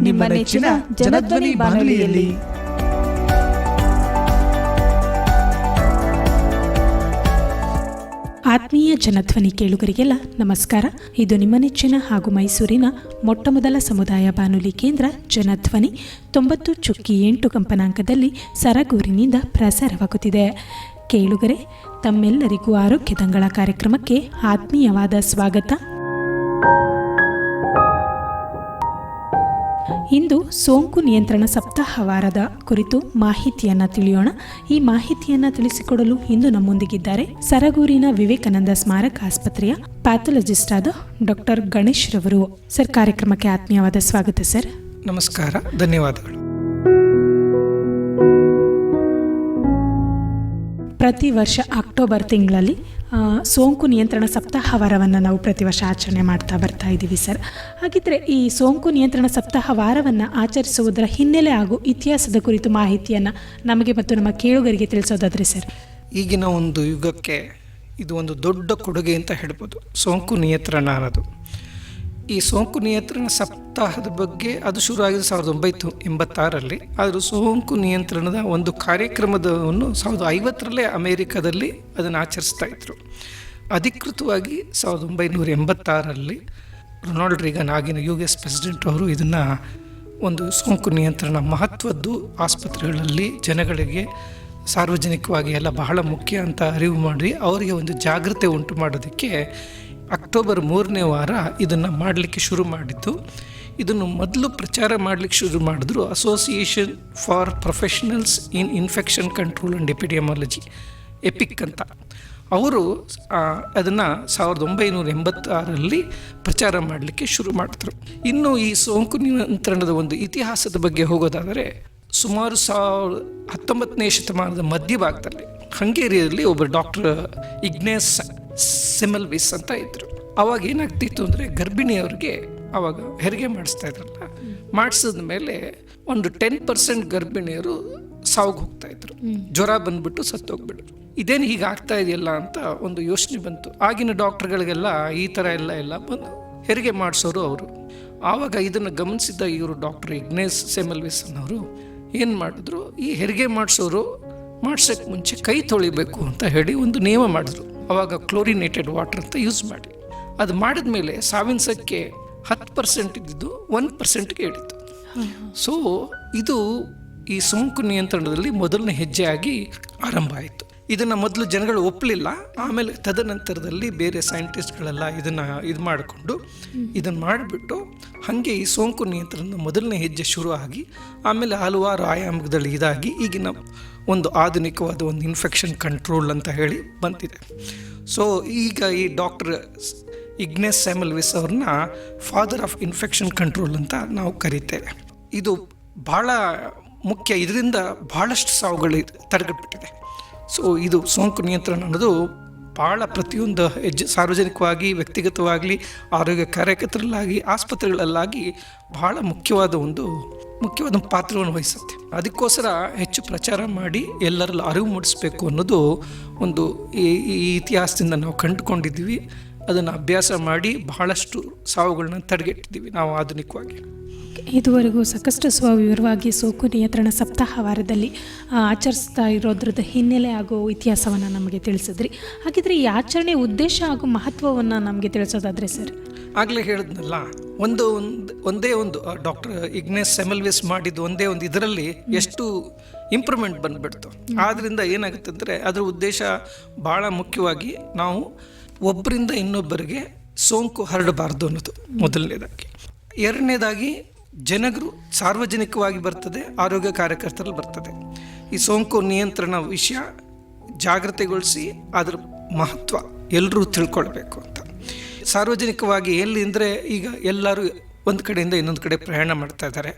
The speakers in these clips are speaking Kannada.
ನಿಮ್ಮ ನೆಚ್ಚಿನ ಜನಧ್ವನಿ ಬಾನುಲಿಯಲ್ಲಿ. ಆತ್ಮೀಯ ಜನಧ್ವನಿ ಕೇಳುಗರಿಗೆಲ್ಲ ನಮಸ್ಕಾರ. ಇದು ನಿಮ್ಮ ನೆಚ್ಚಿನ ಹಾಗೂ ಮೈಸೂರಿನ ಮೊಟ್ಟಮೊದಲ ಸಮುದಾಯ ಬಾನುಲಿ ಕೇಂದ್ರ ಜನಧ್ವನಿ ತೊಂಬತ್ತು ಚುಕ್ಕಿ ಎಂಟು ಕಂಪನಾಂಕದಲ್ಲಿ ಸರಗೂರಿನಿಂದ ಪ್ರಸಾರವಾಗುತ್ತಿದೆ. ಕೇಳುಗರೆ, ತಮ್ಮೆಲ್ಲರಿಗೂ ಆರೋಗ್ಯ ತಂಗಳ ಕಾರ್ಯಕ್ರಮಕ್ಕೆ ಆತ್ಮೀಯವಾದ ಸ್ವಾಗತ. ಇಂದು ಸೋಂಕು ನಿಯಂತ್ರಣ ಸಪ್ತಾಹವಾರದ ಕುರಿತು ಮಾಹಿತಿಯನ್ನ ತಿಳಿಯೋಣ. ಈ ಮಾಹಿತಿಯನ್ನ ತಿಳಿಸಿಕೊಡಲು ಇಂದು ನಮ್ಮೊಂದಿಗಿದ್ದಾರೆ ಸರಗೂರಿನ ವಿವೇಕಾನಂದ ಸ್ಮಾರಕ ಆಸ್ಪತ್ರೆಯ ಪ್ಯಾಥೊಲಜಿಸ್ಟ್ ಆದ ಡಾಕ್ಟರ್ ಗಣೇಶ್ ರವರು. ಸರ್ ಕಾರ್ಯಕ್ರಮಕ್ಕೆ ಆತ್ಮೀಯವಾದ ಸ್ವಾಗತ ಸರ್. ನಮಸ್ಕಾರ ಧನ್ಯವಾದಗಳು. ಪ್ರತಿ ವರ್ಷ ಅಕ್ಟೋಬರ್ ತಿಂಗಳಲ್ಲಿ ಸೋಂಕು ನಿಯಂತ್ರಣ ಸಪ್ತಾಹವಾರವನ್ನು ನಾವು ಪ್ರತಿ ವರ್ಷ ಆಚರಣೆ ಮಾಡ್ತಾ ಬರ್ತಾ ಇದ್ದೀವಿ ಸರ್. ಹಾಗಿದ್ರೆ ಈ ಸೋಂಕು ನಿಯಂತ್ರಣ ಸಪ್ತಾಹ ವಾರವನ್ನು ಆಚರಿಸುವುದರ ಹಿನ್ನೆಲೆ ಹಾಗೂ ಇತಿಹಾಸದ ಕುರಿತು ಮಾಹಿತಿಯನ್ನು ನಮಗೆ ಮತ್ತು ನಮ್ಮ ಕೇಳುಗರಿಗೆ ತಿಳಿಸೋದಾದ್ರೆ ಸರ್. ಈಗಿನ ಒಂದು ಯುಗಕ್ಕೆ ಇದು ಒಂದು ದೊಡ್ಡ ಕೊಡುಗೆ ಅಂತ ಹೇಳ್ಬೋದು. ಸೋಂಕು ನಿಯಂತ್ರಣ ಅನ್ನೋದು. ಈ ಸೋಂಕು ನಿಯಂತ್ರಣ ಸಪ್ತಾಹದ ಬಗ್ಗೆ ಅದು ಶುರುವಾಗಿದ್ದು ಸಾವಿರದ ಒಂಬೈನೂರ ಎಂಬತ್ತಾರಲ್ಲಿ ಆದರೂ ಸೋಂಕು ನಿಯಂತ್ರಣದ ಒಂದು ಕಾರ್ಯಕ್ರಮದವನ್ನು ಸಾವಿರದ ಐವತ್ತರಲ್ಲೇ ಅಮೇರಿಕಾದಲ್ಲಿ ಅದನ್ನು ಆಚರಿಸ್ತಾ ಇದ್ರು. ಅಧಿಕೃತವಾಗಿ ಸಾವಿರದ ಒಂಬೈನೂರ ಎಂಬತ್ತಾರಲ್ಲಿ ರೊನಾಲ್ಡ್ ರಿಗನ್, ಆಗಿನ ಯು ಎಸ್ ಪ್ರೆಸಿಡೆಂಟ್ ಅವರು ಇದನ್ನು ಒಂದು ಸೋಂಕು ನಿಯಂತ್ರಣ ಮಹತ್ವದ್ದು ಆಸ್ಪತ್ರೆಗಳಲ್ಲಿ ಜನಗಳಿಗೆ ಸಾರ್ವಜನಿಕವಾಗಿ ಎಲ್ಲ ಬಹಳ ಮುಖ್ಯ ಅಂತ ಅರಿವು ಮಾಡಿ ಅವರಿಗೆ ಒಂದು ಜಾಗೃತಿ ಉಂಟು ಮಾಡೋದಕ್ಕೆ ಅಕ್ಟೋಬರ್ ಮೂರನೇ ವಾರ ಇದನ್ನು ಮಾಡಲಿಕ್ಕೆ ಶುರು ಮಾಡಿದ್ದು. ಇದನ್ನು ಮೊದಲು ಪ್ರಚಾರ ಮಾಡಲಿಕ್ಕೆ ಶುರು ಮಾಡಿದ್ರು association for professionals in infection control and epidemiology epic ಅಂತ. ಅವರು ಅದನ್ನು ಸಾವಿರದ ಒಂಬೈನೂರ ಎಂಬತ್ತಾರರಲ್ಲಿ ಪ್ರಚಾರ ಮಾಡಲಿಕ್ಕೆ ಶುರು ಮಾಡಿದ್ರು. ಇನ್ನು ಈ ಸೋಂಕು ನಿಯಂತ್ರಣದ ಒಂದು ಇತಿಹಾಸದ ಬಗ್ಗೆ ಹೋಗೋದಾದರೆ, ಸುಮಾರು ಸಾವಿರ, ಹತ್ತೊಂಬತ್ತನೇ ಶತಮಾನದ ಮಧ್ಯಭಾಗದಲ್ಲಿ, ಹಂಗೇರಿಯಲ್ಲಿ ಒಬ್ಬ ಡಾಕ್ಟರ್ ಇಗ್ನೇಸ್ ಸೆಮಲ್ವಿಸ್ ಅಂತ ಇದ್ದರು ಅವಾಗ ಏನಾಗ್ತಿತ್ತು ಅಂದರೆ ಗರ್ಭಿಣಿಯವ್ರಿಗೆ ಅವಾಗ ಹೆರಿಗೆ ಮಾಡಿಸ್ತಾ ಇದ್ರಲ್ಲ, ಮಾಡಿಸಿದ ಮೇಲೆ ಒಂದು ಟೆನ್ ಪರ್ಸೆಂಟ್ ಗರ್ಭಿಣಿಯರು ಸಾವಿಗೆ ಹೋಗ್ತಾ ಇದ್ರು. ಜ್ವರ ಬಂದ್ಬಿಟ್ಟು ಸತ್ತೋಗ್ಬಿಟ್ರು. ಇದೇನು ಹೀಗೆ ಆಗ್ತಾ ಇದೆಯಲ್ಲ ಅಂತ ಒಂದು ಯೋಚನೆ ಬಂತು. ಆಗಿನ ಡಾಕ್ಟ್ರುಗಳಿಗೆಲ್ಲ ಈ ಥರ ಎಲ್ಲ ಎಲ್ಲ ಬಂದು ಹೆರಿಗೆ ಮಾಡಿಸೋರು ಅವರು. ಆವಾಗ ಇದನ್ನು ಗಮನಿಸಿದ ಇವರು ಡಾಕ್ಟರ್ ಇಗ್ನೇಸ್ ಸೆಮಲ್ವಿಸ್ ಅನ್ನೋರು ಏನು ಮಾಡಿದ್ರು, ಈ ಹೆರಿಗೆ ಮಾಡಿಸೋರು ಮಾಡ್ಸೋಕ್ಕೆ ಮುಂಚೆ ಕೈ ತೊಳಿಬೇಕು ಅಂತ ಹೇಳಿ ಒಂದು ನಿಯಮ ಮಾಡಿದ್ರು. ಅವಾಗ ಕ್ಲೋರಿನೇಟೆಡ್ ವಾಟರ್ ಅಂತ ಯೂಸ್ ಮಾಡಿ. ಅದು ಮಾಡಿದ ಮೇಲೆ ಸಾವಿನ ಸಂಖ್ಯೆ ಹತ್ತು ಪರ್ಸೆಂಟ್ ಇದ್ದಿದ್ದು ಒನ್ ಪರ್ಸೆಂಟ್ಗೆ ಇಳಿತು. ಸೊ ಇದು ಈ ಸೋಂಕು ನಿಯಂತ್ರಣದಲ್ಲಿ ಮೊದಲನೇ ಹೆಜ್ಜೆಯಾಗಿ ಆರಂಭ ಆಯಿತು. ಇದನ್ನು ಮೊದಲು ಜನಗಳು ಒಪ್ಪಲಿಲ್ಲ ಆಮೇಲೆ ತದನಂತರದಲ್ಲಿ ಬೇರೆ ಸೈಂಟಿಸ್ಟ್ಗಳೆಲ್ಲ ಇದನ್ನು ಇದು ಮಾಡಿಕೊಂಡು ಇದನ್ನು ಮಾಡಿಬಿಟ್ಟು ಹಾಗೆ ಈ ಸೋಂಕು ನಿಯಂತ್ರಣದ ಮೊದಲನೇ ಹೆಜ್ಜೆ ಶುರು ಆಗಿ ಆಮೇಲೆ ಹಲವಾರು ಆಯಾಮದಲ್ಲಿ ಇದಾಗಿ ಈಗಿನ ಒಂದು ಆಧುನಿಕವಾದ ಒಂದು ಇನ್ಫೆಕ್ಷನ್ ಕಂಟ್ರೋಲ್ ಅಂತ ಹೇಳಿ ಬಂದಿದೆ. ಸೊ ಈಗ ಈ ಡಾಕ್ಟರ್ ಇಗ್ನೆಸ್ ಸ್ಯಾಮಲ್ವಿಸ್ ಅವ್ರನ್ನ ಫಾದರ್ ಆಫ್ ಇನ್ಫೆಕ್ಷನ್ ಕಂಟ್ರೋಲ್ ಅಂತ ನಾವು ಕರಿತೇವೆ. ಇದು ಭಾಳ ಮುಖ್ಯ. ಇದರಿಂದ ಭಾಳಷ್ಟು ಸಾವುಗಳು ತಡೆಗಟ್ಬಿಟ್ಟಿದೆ. ಸೊ ಇದು ಸೋಂಕು ನಿಯಂತ್ರಣ ಅನ್ನೋದು ಭಾಳ ಪ್ರತಿಯೊಂದು ಹೆಜ್ಜೆ, ಸಾರ್ವಜನಿಕವಾಗಿ, ವ್ಯಕ್ತಿಗತವಾಗಲಿ, ಆರೋಗ್ಯ ಕಾರ್ಯಕರ್ತರಲ್ಲಾಗಿ, ಆಸ್ಪತ್ರೆಗಳಲ್ಲಾಗಿ ಬಹಳ ಮುಖ್ಯವಾದ ಒಂದು, ಮುಖ್ಯವಾದ ಪಾತ್ರವನ್ನು ವಹಿಸುತ್ತೆ. ಅದಕ್ಕೋಸ್ಕರ ಹೆಚ್ಚು ಪ್ರಚಾರ ಮಾಡಿ ಎಲ್ಲರಲ್ಲೂ ಅರಿವು ಮೂಡಿಸಬೇಕು ಅನ್ನೋದು ಒಂದು ಈ ಇತಿಹಾಸದಿಂದ ನಾವು ಕಂಡುಕೊಂಡಿದ್ದೀವಿ. ಅದನ್ನು ಅಭ್ಯಾಸ ಮಾಡಿ ಬಹಳಷ್ಟು ಸಾವುಗಳನ್ನ ತಡೆಗಟ್ಟಿದ್ದೀವಿ ನಾವು ಆಧುನಿಕವಾಗಿ. ಇದುವರೆಗೂ ಸಾಕಷ್ಟು ಸ್ವವಿವರವಾಗಿ ಸೋಂಕು ನಿಯಂತ್ರಣ ಸಪ್ತಾಹ ವಾರದಲ್ಲಿ ಆಚರಿಸ್ತಾ ಇರೋದ್ರದ್ದು ಹಿನ್ನೆಲೆ ಹಾಗೂ ಇತಿಹಾಸವನ್ನು ನಮಗೆ ತಿಳಿಸಿದ್ರಿ. ಹಾಗಿದ್ರೆ ಈ ಆಚರಣೆ ಉದ್ದೇಶ ಹಾಗೂ ಮಹತ್ವವನ್ನು ನಮಗೆ ತಿಳಿಸೋದಾದರೆ ಸರ್? ಆಗಲೇ ಹೇಳಿದ್ನಲ್ಲ ಒಂದು ಒಂದು ಒಂದೇ ಒಂದು ಡಾಕ್ಟರ್ ಇಗ್ನೆಸ್ ಸೆಮಲ್ವಿಸ್ ಮಾಡಿದ್ದು ಒಂದೇ ಒಂದು ಇದರಲ್ಲಿ ಎಷ್ಟು ಇಂಪ್ರೂವ್ಮೆಂಟ್ ಬಂದ್ಬಿಡ್ತು. ಆದ್ದರಿಂದ ಏನಾಗುತ್ತೆ ಅಂದರೆ ಅದರ ಉದ್ದೇಶ ಭಾಳ ಮುಖ್ಯವಾಗಿ ನಾವು ಒಬ್ಬರಿಂದ ಇನ್ನೊಬ್ಬರಿಗೆ ಸೋಂಕು ಹರಡಬಾರ್ದು ಅನ್ನೋದು ಮೊದಲನೇದಾಗಿ. ಎರಡನೇದಾಗಿ ಜನರು ಸಾರ್ವಜನಿಕವಾಗಿ ಬರ್ತದೆ, ಆರೋಗ್ಯ ಕಾರ್ಯಕರ್ತರಲ್ಲಿ ಬರ್ತದೆ. ಈ ಸೋಂಕು ನಿಯಂತ್ರಣ ವಿಷಯ ಜಾಗ್ರತೆಗೊಳಿಸಿ ಅದರ ಮಹತ್ವ ಎಲ್ಲರೂ ತಿಳ್ಕೊಳ್ಬೇಕು ಅಂತ. ಸಾರ್ವಜನಿಕವಾಗಿ ಎಲ್ಲಿ ಅಂದರೆ ಈಗ ಎಲ್ಲರೂ ಒಂದು ಕಡೆಯಿಂದ ಇನ್ನೊಂದು ಕಡೆ ಪ್ರಯಾಣ ಮಾಡ್ತಾ ಇದ್ದಾರೆ.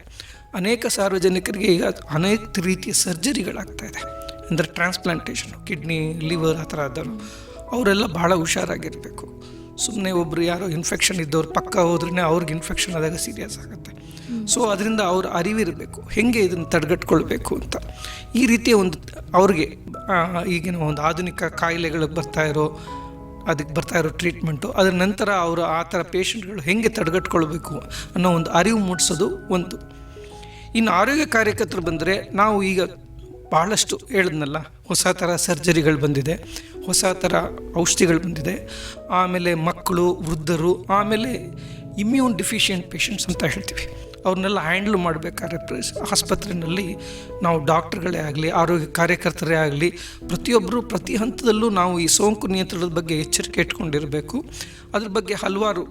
ಅನೇಕ ಸಾರ್ವಜನಿಕರಿಗೆ ಈಗ ಅನೇಕ ರೀತಿಯ ಸರ್ಜರಿಗಳಾಗ್ತಾ ಇದೆ. ಅಂದರೆ ಟ್ರಾನ್ಸ್ಪ್ಲಾಂಟೇಷನ್, ಕಿಡ್ನಿ, ಲಿವರ್ ಆ ಥರ ಆದವರು ಅವರೆಲ್ಲ ಭಾಳ ಹುಷಾರಾಗಿರಬೇಕು. ಸುಮ್ಮನೆ ಒಬ್ಬರು ಯಾರೋ ಇನ್ಫೆಕ್ಷನ್ ಇದ್ದವ್ರು ಪಕ್ಕ ಹೋದ್ರೇ ಅವ್ರಿಗೆ ಇನ್ಫೆಕ್ಷನ್ ಆದಾಗ ಸೀರಿಯಸ್ ಆಗುತ್ತೆ. ಸೊ ಅದರಿಂದ ಅವ್ರ ಅರಿವಿರಬೇಕು. ಹೆಂಗೆ ಇದನ್ನು ತಡೆಗಟ್ಕೊಳ್ಬೇಕು ಅಂತ. ಈ ರೀತಿಯ ಒಂದು, ಅವ್ರಿಗೆ ಈಗಿನ ಒಂದು ಆಧುನಿಕ ಕಾಯಿಲೆಗಳಿಗೆ ಬರ್ತಾ ಇರೋ, ಅದಕ್ಕೆ ಬರ್ತಾ ಇರೋ ಟ್ರೀಟ್ಮೆಂಟು ಅದರ ನಂತರ ಅವರು ಆ ಥರ ಪೇಷಂಟ್ಗಳು ಹೆಂಗೆ ತಡೆಗಟ್ಕೊಳ್ಬೇಕು ಅನ್ನೋ ಒಂದು ಅರಿವು ಮೂಡಿಸೋದು ಒಂದು. ಇನ್ನು ಆರೋಗ್ಯ ಕಾರ್ಯಕರ್ತರು ಬಂದರೆ, ನಾವು ಈಗ ಭಾಳಷ್ಟು ಹೇಳಿದ್ನಲ್ಲ, ಹೊಸ ಥರ ಸರ್ಜರಿಗಳು ಬಂದಿದೆ, ಹೊಸ ಥರ ಔಷಧಿಗಳು ಬಂದಿದೆ, ಆಮೇಲೆ ಮಕ್ಕಳು, ವೃದ್ಧರು, ಆಮೇಲೆ ಇಮ್ಯೂನ್ ಡಿಫಿಷಿಯೆಂಟ್ ಪೇಷಂಟ್ಸ್ ಅಂತ ಹೇಳ್ತೀವಿ. ಅವ್ರನ್ನೆಲ್ಲ ಹ್ಯಾಂಡ್ಲ್ ಮಾಡಬೇಕಾದ್ರೆ ಪ್ರ- ಆಸ್ಪತ್ರೆಯಲ್ಲಿ ನಾವು ಡಾಕ್ಟ್ರುಗಳೇ ಆಗಲಿ, ಆರೋಗ್ಯ ಕಾರ್ಯಕರ್ತರೇ ಆಗಲಿ ಪ್ರತಿಯೊಬ್ಬರು ಪ್ರತಿ ಹಂತದಲ್ಲೂ ನಾವು ಈ ಸೋಂಕು ನಿಯಂತ್ರಣದ ಬಗ್ಗೆ ಎಚ್ಚರಿಕೆ ಇಟ್ಕೊಂಡಿರಬೇಕು. ಅದ್ರ ಬಗ್ಗೆ ಹಲವಾರು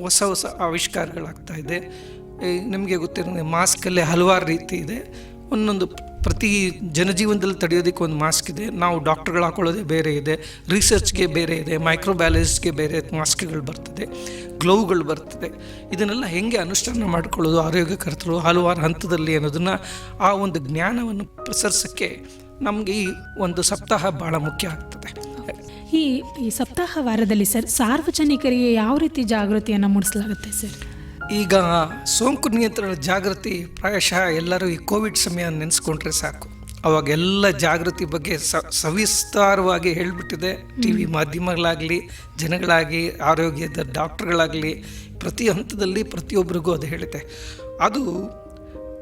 ಹೊಸ ಹೊಸ ಆವಿಷ್ಕಾರಗಳಾಗ್ತಾ ಇದೆ. ನಿಮಗೆ ಗೊತ್ತಿರೋ ಮಾಸ್ಕಲ್ಲೇ ಹಲವಾರು ರೀತಿ ಇದೆ. ಒಂದೊಂದು ಪ್ರತಿ ಜನಜೀವನದಲ್ಲಿ ತಡೆಯೋದಕ್ಕೆ ಒಂದು ಮಾಸ್ಕ್ ಇದೆ. ನಾವು ಡಾಕ್ಟರ್ಗಳು ಹಾಕೊಳ್ಳೋದೇ ಬೇರೆ ಇದೆ. ರಿಸರ್ಚ್ಗೆ ಬೇರೆ ಇದೆ. ಮೈಕ್ರೋಬ್ಯಾಲನ್ಸ್ಗೆ ಬೇರೆ ಮಾಸ್ಕ್ಗಳು ಬರ್ತದೆ. ಗ್ಲೌಗಳು ಬರ್ತದೆ. ಇದನ್ನೆಲ್ಲ ಹೆಂಗೆ ಅನುಷ್ಠಾನ ಮಾಡಿಕೊಳ್ಳೋದು? ಆರೋಗ್ಯಕರ್ತರು ಹಲವಾರು ಹಂತದಲ್ಲಿ ಅನ್ನೋದನ್ನು ಆ ಒಂದು ಜ್ಞಾನವನ್ನು ಪ್ರಸರಿಸೋಕ್ಕೆ ನಮಗೆ ಈ ಒಂದು ಸಪ್ತಾಹ ಭಾಳ ಮುಖ್ಯ ಆಗ್ತದೆ. ಈ ಈ ಸಪ್ತಾಹ ವಾರದಲ್ಲಿ ಸರ್, ಸಾರ್ವಜನಿಕರಿಗೆ ಯಾವ ರೀತಿ ಜಾಗೃತಿಯನ್ನು ಮೂಡಿಸಲಾಗುತ್ತೆ ಸರ್? ಈಗ ಸೋಂಕು ನಿಯಂತ್ರಣ ಜಾಗೃತಿ ಪ್ರಾಯಶಃ ಎಲ್ಲರೂ ಈ ಕೋವಿಡ್ ಸಮಯ ನೆನೆಸ್ಕೊಂಡ್ರೆ ಸಾಕು. ಅವಾಗೆಲ್ಲ ಜಾಗೃತಿ ಬಗ್ಗೆ ಸ ಸವಿಸ್ತಾರವಾಗಿ ಹೇಳಿಬಿಟ್ಟಿದೆ. ಟಿ ವಿ ಮಾಧ್ಯಮಗಳಾಗಲಿ ಜನಗಳಾಗಿ ಆರೋಗ್ಯದ ಡಾಕ್ಟ್ರುಗಳಾಗಲಿ ಪ್ರತಿ ಹಂತದಲ್ಲಿ ಪ್ರತಿಯೊಬ್ಬರಿಗೂ ಅದು ಹೇಳಿದೆ. ಅದು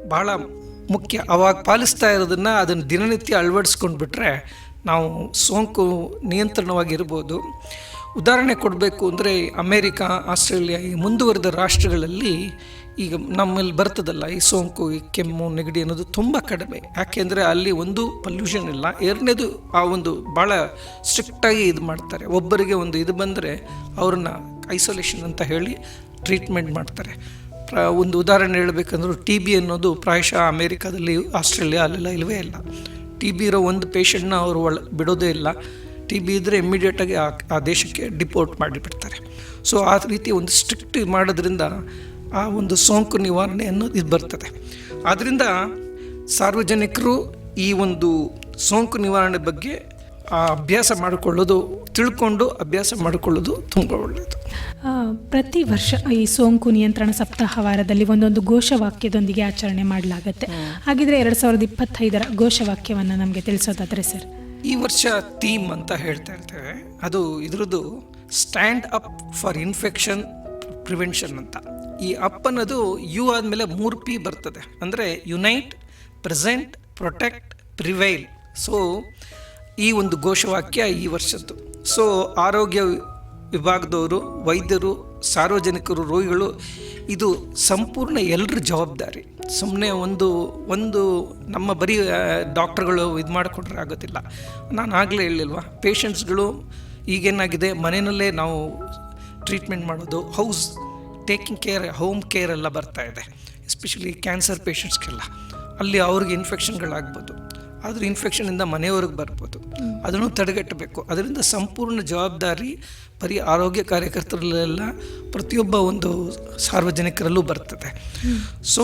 ಭಾಳ ಮುಖ್ಯ. ಅವಾಗ ಪಾಲಿಸ್ತಾ ಇರೋದನ್ನು ಅದನ್ನು ದಿನನಿತ್ಯ ಅಳವಡಿಸ್ಕೊಂಡ್ಬಿಟ್ರೆ ನಾವು ಸೋಂಕು ನಿಯಂತ್ರಣವಾಗಿರ್ಬೋದು. ಉದಾಹರಣೆ ಕೊಡಬೇಕು ಅಂದರೆ ಅಮೇರಿಕಾ, ಆಸ್ಟ್ರೇಲಿಯಾ ಈ ಮುಂದುವರೆದ ರಾಷ್ಟ್ರಗಳಲ್ಲಿ ಈಗ ನಮ್ಮಲ್ಲಿ ಬರ್ತದಲ್ಲ ಈ ಸೋಂಕು, ಈ ಕೆಮ್ಮು, ನೆಗಡಿ ಅನ್ನೋದು ತುಂಬ ಕಡಿಮೆ. ಯಾಕೆಂದರೆ ಅಲ್ಲಿ ಒಂದು ಪಲ್ಯೂಷನ್ ಇಲ್ಲ. ಎರಡನೇದು ಆ ಒಂದು ಭಾಳ ಸ್ಟ್ರಿಕ್ಟಾಗಿ ಇದು ಮಾಡ್ತಾರೆ. ಒಬ್ಬರಿಗೆ ಒಂದು ಇದು ಬಂದರೆ ಅವ್ರನ್ನ ಐಸೋಲೇಷನ್ ಅಂತ ಹೇಳಿ ಟ್ರೀಟ್ಮೆಂಟ್ ಮಾಡ್ತಾರೆ. ಒಂದು ಉದಾಹರಣೆ ಹೇಳಬೇಕಂದ್ರೆ ಟಿ ಬಿ ಅನ್ನೋದು ಪ್ರಾಯಶಃ ಅಮೇರಿಕಾದಲ್ಲಿ, ಆಸ್ಟ್ರೇಲಿಯಾ ಅಲ್ಲೆಲ್ಲ ಇಲ್ಲವೇ ಇಲ್ಲ. ಟಿ ಬಿ ಇರೋ ಒಂದು ಪೇಷಂಟ್ನ ಅವರು ಒಳ ಬಿಡೋದೇ ಇಲ್ಲ. ಟಿ ಬಿ ಇದ್ದರೆ ಇಮ್ಮಿಡಿಯೇಟಾಗಿ ಆ ಆ ದೇಶಕ್ಕೆ ಡಿಪೋರ್ಟ್ ಮಾಡಿಬಿಡ್ತಾರೆ. ಸೊ ಆ ರೀತಿ ಒಂದು ಸ್ಟ್ರಿಕ್ಟ್ ಮಾಡೋದ್ರಿಂದ ಆ ಒಂದು ಸೋಂಕು ನಿವಾರಣೆ ಅನ್ನೋದು ಇದು ಬರ್ತದೆ. ಆದ್ದರಿಂದ ಸಾರ್ವಜನಿಕರು ಈ ಒಂದು ಸೋಂಕು ನಿವಾರಣೆ ಬಗ್ಗೆ ಆ ಅಭ್ಯಾಸ ಮಾಡಿಕೊಳ್ಳೋದು ತಿಳ್ಕೊಂಡು ಅಭ್ಯಾಸ ಮಾಡಿಕೊಳ್ಳೋದು ತುಂಬ ಒಳ್ಳೆಯದು ಪ್ರತಿ ವರ್ಷ ಈ ಸೋಂಕು ನಿಯಂತ್ರಣ ಸಪ್ತಾಹ ವಾರದಲ್ಲಿ ಒಂದೊಂದು ಘೋಷವಾಕ್ಯದೊಂದಿಗೆ ಆಚರಣೆ ಮಾಡಲಾಗುತ್ತೆ. ಹಾಗಿದ್ರೆ ಎರಡು ಸಾವಿರದ ಇಪ್ಪತ್ತೈದರ ಘೋಷವಾಕ್ಯವನ್ನು ನಮಗೆ ತಿಳಿಸೋದಾದರೆ ಸರ್? ಈ ವರ್ಷ ಥೀಮ್ ಅಂತ ಹೇಳ್ತಾ ಇರ್ತೇವೆ. ಅದು ಇದ್ರದ್ದು stand up for infection prevention ಅಂತ. ಈ ಅಪ್ ಅನ್ನೋದು ಯು ಆದಮೇಲೆ ಮೂರು ಪಿ ಬರ್ತದೆ. ಅಂದರೆ unite present protect prevail so ಈ ಒಂದು ಘೋಷವಾಕ್ಯ ಈ ವರ್ಷದ್ದು. ಸೊ ಆರೋಗ್ಯ ವಿಭಾಗದವರು, ವೈದ್ಯರು ಸಾರ್ವಜನಿಕರು ರೋಗಿಗಳು ಇದು ಸಂಪೂರ್ಣ ಎಲ್ಲರ ಜವಾಬ್ದಾರಿ. ಸುಮ್ಮನೆ ಒಂದು ಒಂದು ನಮ್ಮ ಬರೀ ಡಾಕ್ಟ್ರುಗಳು ಇದು ಮಾಡಿಕೊಟ್ರೆ ಆಗೋದಿಲ್ಲ. ನಾನು ಆಗಲೇ ಹೇಳಿಲ್ವಾ ಪೇಷಂಟ್ಸ್ಗಳು ಈಗೇನಾಗಿದೆ ಮನೆಯಲ್ಲೇ ನಾವು ಟ್ರೀಟ್ಮೆಂಟ್ ಮಾಡೋದು house taking care home care ಎಲ್ಲ ಬರ್ತಾ ಇದೆ ಎಸ್ಪೆಷಲಿ ಕ್ಯಾನ್ಸರ್ ಪೇಷಂಟ್ಸ್ಗೆಲ್ಲ. ಅಲ್ಲಿ ಅವ್ರಿಗೆ ಇನ್ಫೆಕ್ಷನ್ಗಳಾಗ್ಬೋದು ಆದರೂ ಇನ್ಫೆಕ್ಷನಿಂದ ಮನೆಯವ್ರಿಗೆ ಬರ್ಬೋದು. ಅದನ್ನು ತಡೆಗಟ್ಟಬೇಕು. ಅದರಿಂದ ಸಂಪೂರ್ಣ ಜವಾಬ್ದಾರಿ ಬರೀ ಆರೋಗ್ಯ ಕಾರ್ಯಕರ್ತರಲ್ಲೆಲ್ಲ ಪ್ರತಿಯೊಬ್ಬ ಒಂದು ಸಾರ್ವಜನಿಕರಲ್ಲೂ ಬರ್ತದೆ. ಸೊ